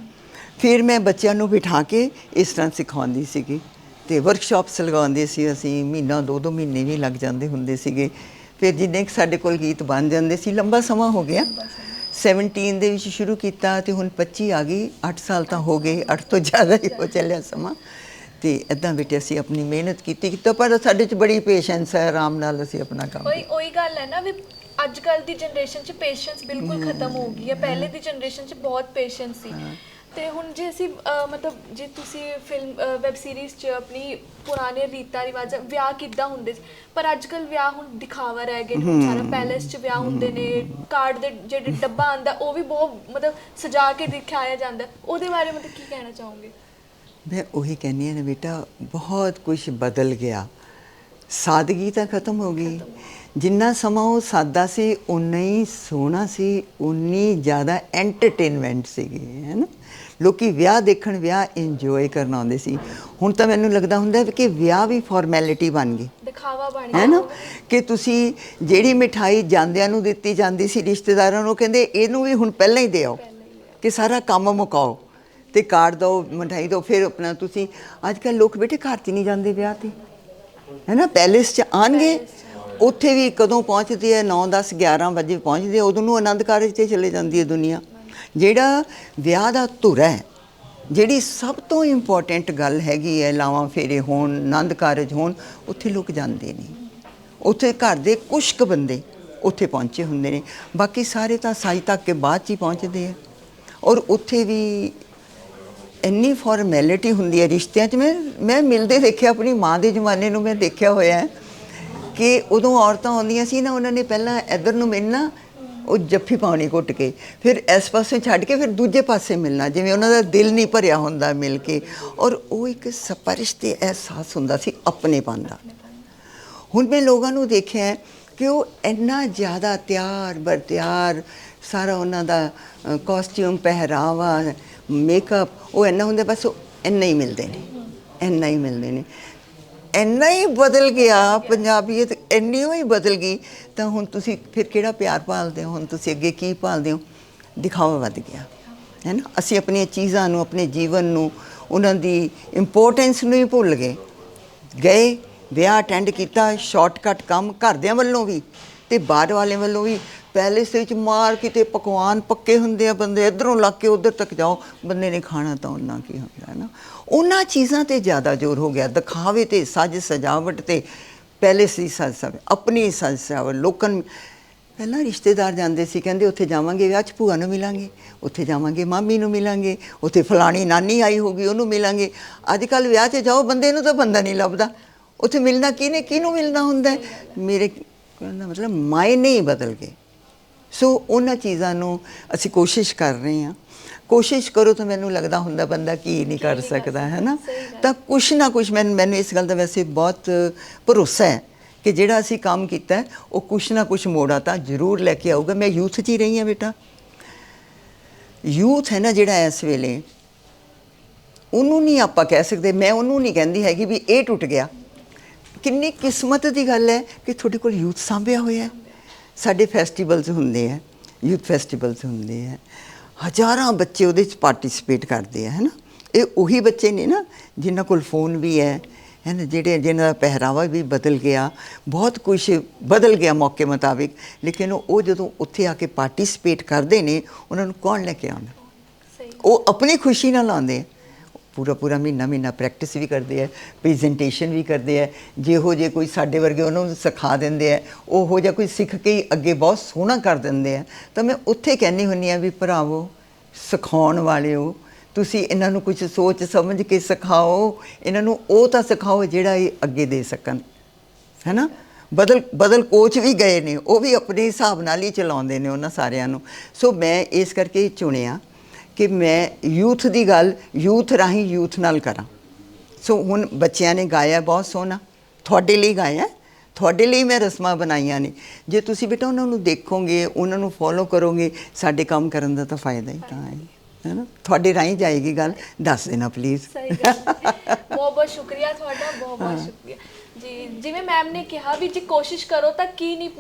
S1: ਫਿਰ ਮੈਂ ਬੱਚਿਆਂ ਨੂੰ ਬਿਠਾ ਕੇ ਇਸ ਤਰ੍ਹਾਂ ਸਿਖਾਉਂਦੀ ਸੀਗੀ ਤੇ ਵਰਕਸ਼ਾਪਸ ਲਗਾਉਂਦੇ ਸੀ ਅਸੀਂ ਮਹੀਨਾ ਦੋ ਦੋ ਮਹੀਨੇ ਵੀ ਲੱਗ ਜਾਂਦੇ ਹੁੰਦੇ ਸੀਗੇ। ਫਿਰ ਜਿੰਨੇ ਕੁ ਸਾਡੇ ਕੋਲ ਗੀਤ ਬਣ ਜਾਂਦੇ ਸੀ ਲੰਬਾ ਸਮਾਂ ਹੋ ਗਿਆ। 17 ਦੇ ਵਿੱਚ ਸ਼ੁਰੂ ਕੀਤਾ ਤੇ ਹੁਣ 25 ਆ ਗਈ 8 ਸਾਲ ਤਾਂ ਹੋ ਗਏ 8 ਤੋਂ ਜ਼ਿਆਦਾ ਹੀ ਹੋ ਚੱਲਿਆ ਸਮਾਂ। ਤੇ ਇਦਾਂ ਬੇਟੇ ਅਸੀਂ ਆਪਣੀ ਮਿਹਨਤ ਕੀਤੀ। ਕੀਤਾ ਪਰ ਸਾਡੇ ਚ ਬੜੀ ਪੇਸ਼ੈਂਸ ਹੈ ਆਰਾਮ ਨਾਲ ਅਸੀਂ ਆਪਣਾ ਕੰਮ
S2: ਉਹੀ ਉਹੀ ਗੱਲ ਹੈ ਨਾ ਵੀ ਅੱਜ ਕੱਲ ਦੀ ਜਨਰੇਸ਼ਨ 'ਚ ਪੇਸ਼ੈਂਸ ਬਿਲਕੁਲ ਖਤਮ ਹੋ ਗਈ ਹੈ। ਪਹਿਲੇ ਦੀ ਜਨਰੇਸ਼ਨ 'ਚ ਬਹੁਤ ਪੇਸ਼ੈਂਸ ਸੀ। ਤੇ ਹੁਣ ਜੇ ਅਸੀਂ ਮਤਲਬ ਜੇ ਤੁਸੀਂ ਫਿਲਮ ਵੈਬ ਸੀਰੀਜ਼ 'ਚ ਆਪਣੀ ਪੁਰਾਣੇ ਰੀਤਾਂ ਰਿਵਾਜਾਂ ਵਿਆਹ ਕਿੱਦਾਂ ਹੁੰਦੇ ਸੀ? ਪਰ ਅੱਜ ਕੱਲ ਵਿਆਹ ਹੁਣ ਦਿਖਾਵਾ ਰਹਿ ਗਏ ਨੇ। ਸਾਰਾ ਪੈਲੇਸ 'ਚ ਵਿਆਹ ਹੁੰਦੇ ਨੇ। ਕਾਰਡ ਦੇ ਜਿਹੜੇ ਡੱਬਾ ਆਂਦਾ ਉਹ ਵੀ ਬਹੁਤ ਮਤਲਬ ਸਜਾ ਕੇ ਦਿਖਾਇਆ ਜਾਂਦਾ। ਉਹਦੇ ਬਾਰੇ ਮਤਲਬ ਕੀ ਕਹਿਣਾ ਚਾਹੋਗੇ?
S1: ਮੈਂ ਉਹੀ ਕਹਿੰਦੀ ਹਾਂ ਨਾ ਬੇਟਾ ਬਹੁਤ ਕੁਝ ਬਦਲ ਗਿਆ। ਸਾਦਗੀ ਤਾਂ ਖਤਮ ਹੋ ਗਈ। ਜਿੰਨਾ ਸਮਾਂ ਉਹ ਸਾਦਾ ਸੀ ਉਨਾ ਹੀ ਸੋਹਣਾ ਸੀ ਉਨੀ ਜ਼ਿਆਦਾ ਐਂਟਰਟੇਨਮੈਂਟ ਸੀਗੀ ਹੈ ਨਾ? ਲੋਕੀ ਵਿਆਹ ਦੇਖਣ ਵਿਆਹ ਇੰਜੋਏ ਕਰਨ ਆਉਂਦੇ ਸੀ। ਹੁਣ ਤਾਂ ਮੈਨੂੰ ਲੱਗਦਾ ਹੁੰਦਾ ਕਿ ਵਿਆਹ ਵੀ ਫਾਰਮੈਲਿਟੀ ਬਣ ਗਈ।
S2: ਦਿਖਾਵਾ ਬਣ
S1: ਹੈ
S2: ਗਿਆ।
S1: ਨਾ? ਕਿ ਤੁਸੀਂ ਜਿਹੜੀ ਮਿਠਾਈ ਜਾਂਦਿਆਂ ਨੂੰ ਦਿੱਤੀ ਜਾਂਦੀ ਸੀ ਰਿਸ਼ਤੇਦਾਰਾਂ ਨੂੰ ਕਹਿੰਦੇ ਇਹਨੂੰ ਵੀ ਹੁਣ ਪਹਿਲਾਂ ਹੀ ਦਿਓ। ਕਿ ਸਾਰਾ ਕੰਮ ਮੁਕਾਓ। ਤੇ ਕਾਰਡ ਦਿਓ ਮਿਠਾਈ ਦਿਓ ਫਿਰ ਆਪਣਾ ਤੁਸੀਂ ਅੱਜ ਕੱਲ ਲੋਕ ਬੇਟੇ ਘਰ 'ਚ ਨਹੀਂ ਜਾਂਦੇ ਵਿਆਹ ਤੇ। ਹੈ ਨਾ? ਪੈਲੇਸ 'ਚ ਆਣਗੇ ਉੱਥੇ ਵੀ ਕਦੋਂ ਪਹੁੰਚਦੇ ਹੈ 9 10 11 ਵਜੇ ਪਹੁੰਚਦੇ ਆ, ਉਦੋਂ ਨੂੰ ਆਨੰਦ ਕਾਰਜ ਤੇ ਚਲੇ ਜਾਂਦੀ ਹੈ ਦੁਨੀਆ। ਜਿਹੜਾ ਵਿਆਹ ਦਾ ਧੁਰਾ ਹੈ, ਜਿਹੜੀ ਸਭ ਤੋਂ ਇੰਪੋਰਟੈਂਟ ਗੱਲ ਹੈਗੀ ਹੈ, ਲਾਵਾਂ ਫੇਰੇ ਹੋਣ, ਆਨੰਦ ਕਾਰਜ ਹੋਣ, ਉੱਥੇ ਲੋਕ ਜਾਂਦੇ ਨਹੀਂ ਉੱਥੇ ਘਰ ਦੇ ਕੁਝ ਕੁ ਬੰਦੇ ਉੱਥੇ ਪਹੁੰਚੇ ਹੁੰਦੇ ਨੇ। ਬਾਕੀ ਸਾਰੇ ਤਾਂ ਸਾਈ ਤੱਕ ਕੇ ਬਾਅਦ ਚ ਹੀ ਪਹੁੰਚਦੇ ਆ। ਔਰ ਉੱਥੇ ਵੀ ਇੰਨੀ ਫਾਰਮੈਲਿਟੀ ਹੁੰਦੀ ਹੈ ਰਿਸ਼ਤਿਆਂ 'ਚ। ਮੈਂ ਮੈਂ ਮਿਲਦੇ ਦੇਖਿਆ, ਆਪਣੀ ਮਾਂ ਦੇ ਜ਼ਮਾਨੇ ਨੂੰ ਮੈਂ ਦੇਖਿਆ ਹੋਇਆ ਹੈ ਕਿ ਉਦੋਂ ਔਰਤਾਂ ਆਉਂਦੀਆਂ ਸੀ ਨਾ, ਉਹਨਾਂ ਨੇ ਪਹਿਲਾਂ ਇੱਧਰ ਨੂੰ ਮਿਲਣਾ, ਉਹ ਜੱਫੀ ਪਾਉਣੀ ਘੁੱਟ ਕੇ। ਫਿਰ ਇਸ ਪਾਸੇ ਛੱਡ ਕੇ ਫਿਰ ਦੂਜੇ ਪਾਸੇ ਮਿਲਣਾ, ਜਿਵੇਂ ਉਹਨਾਂ ਦਾ ਦਿਲ ਨਹੀਂ ਭਰਿਆ ਹੁੰਦਾ ਮਿਲ ਕੇ। ਔਰ ਉਹ ਇੱਕ ਸਪਰਸ਼ ਤੇ ਅਹਿਸਾਸ ਹੁੰਦਾ ਸੀ ਆਪਣੇਪਨ ਦਾ। ਹੁਣ ਮੈਂ ਲੋਕਾਂ ਨੂੰ ਦੇਖਿਆ ਕਿ ਉਹ ਇੰਨਾ ਜ਼ਿਆਦਾ ਤਿਆਰ ਬਰਤਿਆਰ ਸਾਰਾ ਉਹਨਾਂ ਦਾ ਕਾਸਟਿਊਮ ਪਹਿਰਾਵਾ ਮੇਕਅਪ ਉਹ ਇੰਨਾ ਹੁੰਦਾ, ਬਸ ਉਹ ਇੰਨਾ ਹੀ ਮਿਲਦੇ ਨੇ, ਇੰਨਾ ਹੀ ਮਿਲਦੇ ਨੇ। ਇੰਨਾ ਹੀ ਬਦਲ ਗਿਆ ਪੰਜਾਬੀਅਤ ਇੰਨੀ ਹੀ ਬਦਲ ਗਈ। ਤਾਂ ਹੁਣ ਤੁਸੀਂ ਫਿਰ ਕਿਹੜਾ ਪਿਆਰ ਪਾਲਦੇ ਹੋ? ਹੁਣ ਤੁਸੀਂ ਅੱਗੇ ਕੀ ਭਾਲਦੇ ਹੋ? ਦਿਖਾਵਾ ਵੱਧ ਗਿਆ ਹੈ ਨਾ ਅਸੀਂ ਆਪਣੀਆਂ ਚੀਜ਼ਾਂ ਨੂੰ, ਆਪਣੇ ਜੀਵਨ ਨੂੰ, ਉਹਨਾਂ ਦੀ ਇੰਪੋਰਟੈਂਸ ਨੂੰ ਹੀ ਭੁੱਲ ਗਏ। ਗਏ, ਵਿਆਹ ਅਟੈਂਡ ਕੀਤਾ ਸ਼ਾਰਟਕਟ ਕੰਮ ਘਰਦਿਆਂ ਵੱਲੋਂ ਵੀ ਤੇ ਬਾਹਰ ਵਾਲਿਆਂ ਵੱਲੋਂ ਵੀ। ਪੈਲੇਸ ਦੇ ਵਿੱਚ ਮਾਰ ਕਿਤੇ ਪਕਵਾਨ ਪੱਕੇ ਹੁੰਦੇ ਆ ਬੰਦੇ, ਇਧਰੋਂ ਲੱਗ ਕੇ ਉਧਰ ਤੱਕ ਜਾਓ, ਬੰਦੇ ਨੇ ਖਾਣਾ ਤਾਂ ਉਹਨਾਂ ਕੀ ਹੁੰਦਾ ਹੈ ਨਾ। ਉਹਨਾਂ ਚੀਜ਼ਾਂ ਤੇ ਜ਼ਿਆਦਾ ਜ਼ੋਰ ਹੋ ਗਿਆ, ਦਿਖਾਵੇ ਤੇ, ਸੱਜ ਸਜਾਵਟ ਤੇ, ਪੈਲੇਸ ਦੀ ਸੱਜ ਸਜਾਵਟ ਆਪਣੀ ਸੱਜ ਸਜਾਵਟ, ਲੋਕਾਂ ਪਹਿਲਾਂ ਰਿਸ਼ਤੇਦਾਰ ਜਾਂਦੇ ਸੀ, ਕਹਿੰਦੇ ਉੱਥੇ ਜਾਵਾਂਗੇ, ਵਿਆਹ 'ਚ ਭੂਆ ਨੂੰ ਮਿਲਾਂਗੇ, ਉੱਥੇ ਜਾਵਾਂਗੇ, ਮਾਮੀ ਨੂੰ ਮਿਲਾਂਗੇ, ਉੱਥੇ ਫਲਾਣੀ ਨਾਨੀ ਆਈ ਹੋਗੀ ਉਹਨੂੰ ਮਿਲਾਂਗੇ। ਅੱਜ ਕੱਲ ਵਿਆਹ 'ਚ ਜਾਓ, ਬੰਦੇ ਨੂੰ ਤਾਂ ਬੰਦਾ ਨਹੀਂ ਲੱਭਦਾ। ਉੱਥੇ ਮਿਲਣਾ ਕਿਹਨੇ, ਕਿਹਨੂੰ ਮਿਲਣਾ ਹੁੰਦਾ ਮੇਰੇ ਕਹਿੰਦਾ ਮਤਲਬ ਮਾਇਨੇ ਹੀ ਬਦਲ ਗਏ। ਸੋ ਉਹਨਾਂ ਚੀਜ਼ਾਂ ਨੂੰ ਅਸੀਂ ਕੋਸ਼ਿਸ਼ ਕਰ ਰਹੇ ਹਾਂ। ਕੋਸ਼ਿਸ਼ ਕਰੋ ਤਾਂ ਮੈਨੂੰ ਲੱਗਦਾ ਹੁੰਦਾ ਬੰਦਾ ਕੀ ਨਹੀਂ ਕਰ ਸਕਦਾ ਹੈ ਨਾ। ਤਾਂ ਕੁਛ ਨਾ ਕੁਛ ਮੈਨੂੰ ਮੈਨੂੰ ਇਸ ਗੱਲ ਦਾ ਵੈਸੇ ਬਹੁਤ ਭਰੋਸਾ ਹੈ ਕਿ ਜਿਹੜਾ ਅਸੀਂ ਕੰਮ ਕੀਤਾ ਉਹ ਕੁਛ ਨਾ ਕੁਛ ਮੋੜਾ ਤਾਂ ਜ਼ਰੂਰ ਲੈ ਕੇ ਆਊਗਾ। ਮੈਂ ਯੂਥ 'ਚ ਹੀ ਰਹੀ ਹਾਂ ਬੇਟਾ। ਯੂਥ ਹੈ ਨਾ ਜਿਹੜਾ ਇਸ ਵੇਲੇ ਉਹਨੂੰ ਨਹੀਂ ਆਪਾਂ ਕਹਿ ਸਕਦੇ। ਮੈਂ ਉਹਨੂੰ ਨਹੀਂ ਕਹਿੰਦੀ ਹੈਗੀ ਵੀ ਇਹ ਟੁੱਟ ਗਿਆ। ਕਿੰਨੀ ਕਿਸਮਤ ਦੀ ਗੱਲ ਹੈ ਕਿ ਤੁਹਾਡੇ ਕੋਲ ਯੂਥ ਸਾਂਭਿਆ ਹੋਇਆ ਹੈ। ਸਾਡੇ ਫੈਸਟੀਵਲਸ ਹੁੰਦੇ ਆ ਯੂਥ ਫੈਸਟੀਵਲਸ ਹੁੰਦੇ ਆ। ਹਜ਼ਾਰਾਂ ਬੱਚੇ ਉਹਦੇ ਚ ਪਾਰਟਿਸਿਪੇਟ ਕਰਦੇ ਆ ਹੈ ਨਾ ਇਹ ਉਹੀ ਬੱਚੇ ਨੇ ਨਾ ਜਿਨ੍ਹਾਂ ਕੋਲ ਫੋਨ ਵੀ ਹੈ ਹੈ ਨਾ ਜਿਹੜੇ ਜਿਨ੍ਹਾਂ ਦਾ ਪਹਿਰਾਵਾ ਵੀ ਬਦਲ ਗਿਆ ਬਹੁਤ ਕੁਝ ਬਦਲ ਗਿਆ ਮੌਕੇ ਮੁਤਾਬਿਕ ਲੇਕਿਨ ਉਹ ਜਦੋਂ ਉੱਥੇ ਆ ਕੇ ਪਾਰਟਿਸਿਪੇਟ ਕਰਦੇ ਨੇ ਉਹਨਾਂ ਨੂੰ ਕੌਣ ਲੈ ਕੇ ਆਉਂਦਾ? ਉਹ ਆਪਣੀ ਖੁਸ਼ੀ ਨਾਲ ਆਉਂਦੇ ਪੂਰਾ ਪੂਰਾ ਮਹੀਨਾ ਮਹੀਨਾ ਪ੍ਰੈਕਟਿਸ ਵੀ ਕਰਦੇ ਆ ਪ੍ਰੈਜੈਂਟੇਸ਼ਨ ਵੀ ਕਰਦੇ ਆ, ਜਿਹੋ ਜੇ ਕੋਈ ਸਾਡੇ ਵਰਗੇ ਉਹਨਾਂ ਨੂੰ ਸਿਖਾ ਦਿੰਦੇ ਆ, ਉਹੋ ਜਿਹਾ ਕੋਈ ਸਿੱਖ ਕੇ ਹੀ ਅੱਗੇ ਬਹੁਤ ਸੋਹਣਾ ਕਰ ਦਿੰਦੇ ਆ। ਤਾਂ ਮੈਂ ਉੱਥੇ ਕਹਿੰਦੀ ਹੁੰਨੀ ਆ ਵੀ ਭਰਾਵੋ, ਸਿਖਾਉਣ ਵਾਲਿਓ ਤੁਸੀਂ ਇਹਨਾਂ ਨੂੰ ਕੁਝ ਸੋਚ ਸਮਝ ਕੇ ਸਿਖਾਓ, ਇਹਨਾਂ ਨੂੰ ਉਹ ਤਾਂ ਸਿਖਾਓ ਜਿਹੜਾ ਇਹ ਅੱਗੇ ਦੇ ਸਕਣ, ਹੈਨਾ? ਬਦਲ ਬਦਲ ਕੋਚ ਵੀ ਗਏ ਨੇ, ਉਹ ਵੀ ਆਪਣੇ ਹਿਸਾਬ ਨਾਲ ਹੀ ਚਲਾਉਂਦੇ ਨੇ ਉਹਨਾਂ ਸਾਰਿਆਂ ਨੂੰ। ਸੋ ਮੈਂ ਇਸ ਕਰਕੇ ਚੁਣਿਆ ਕਿ ਮੈਂ ਯੂਥ ਦੀ ਗੱਲ ਯੂਥ ਰਾਹੀਂ ਯੂਥ ਨਾਲ ਕਰਾਂ। ਸੋ ਹੁਣ ਬੱਚਿਆਂ ਨੇ ਗਾਇਆ ਬਹੁਤ ਸੋਹਣਾ। ਤੁਹਾਡੇ ਲਈ ਗਾਇਆ। ਤੁਹਾਡੇ ਲਈ ਮੈਂ ਰਸਮਾਂ ਬਣਾਈਆਂ ਨੇ। ਜੇ ਤੁਸੀਂ ਬੇਟਾ ਉਹਨਾਂ ਨੂੰ ਦੇਖੋਗੇ ਉਹਨਾਂ ਨੂੰ ਫੋਲੋ ਕਰੋਗੇ ਸਾਡੇ ਕੰਮ ਕਰਨ ਦਾ ਤਾਂ ਫਾਇਦਾ ਹੀ ਤਾਂ ਹੈ। ਹੈਨਾ? ਤੁਹਾਡੇ ਰਾਹੀਂ ਜਾਏਗੀ ਗੱਲ। ਦੱਸ ਦੇਣਾ ਪਲੀਜ਼।
S2: ਬਹੁਤ ਬਹੁਤ ਸ਼ੁਕਰੀਆ ਤੁਹਾਡਾ ਬਹੁਤ ਬਹੁਤ ਸ਼ੁਕਰੀਆ। ਜੀ ਜਿਵੇਂ ਮੈਮ ਨੇ ਕਿਹਾ ਵੀ ਜੇ ਕੋਸ਼ਿਸ਼ ਕਰੋ ਤਾਂ ਕੀ ਨਹੀਂ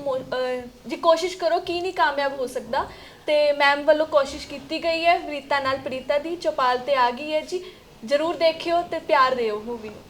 S2: ਜੇ ਕੋਸ਼ਿਸ਼ ਕਰੋ ਕੀ ਨਹੀਂ ਕਾਮਯਾਬ ਹੋ ਸਕਦਾ। ਤੇ ਮੈਮ ਵੱਲੋਂ ਕੋਸ਼ਿਸ਼ ਕੀਤੀ ਗਈ ਹੈ ਰੀਤਾ ਨਾਲ ਪ੍ਰੀਤਾ ਦੀ ਚੌਪਾਲ ਤੇ ਆ ਗਈ ਹੈ ਜੀ। ਜਰੂਰ ਦੇਖਿਓ ਤੇ ਪਿਆਰ ਦਿਓ ਮੂਵੀ ਨੂੰ।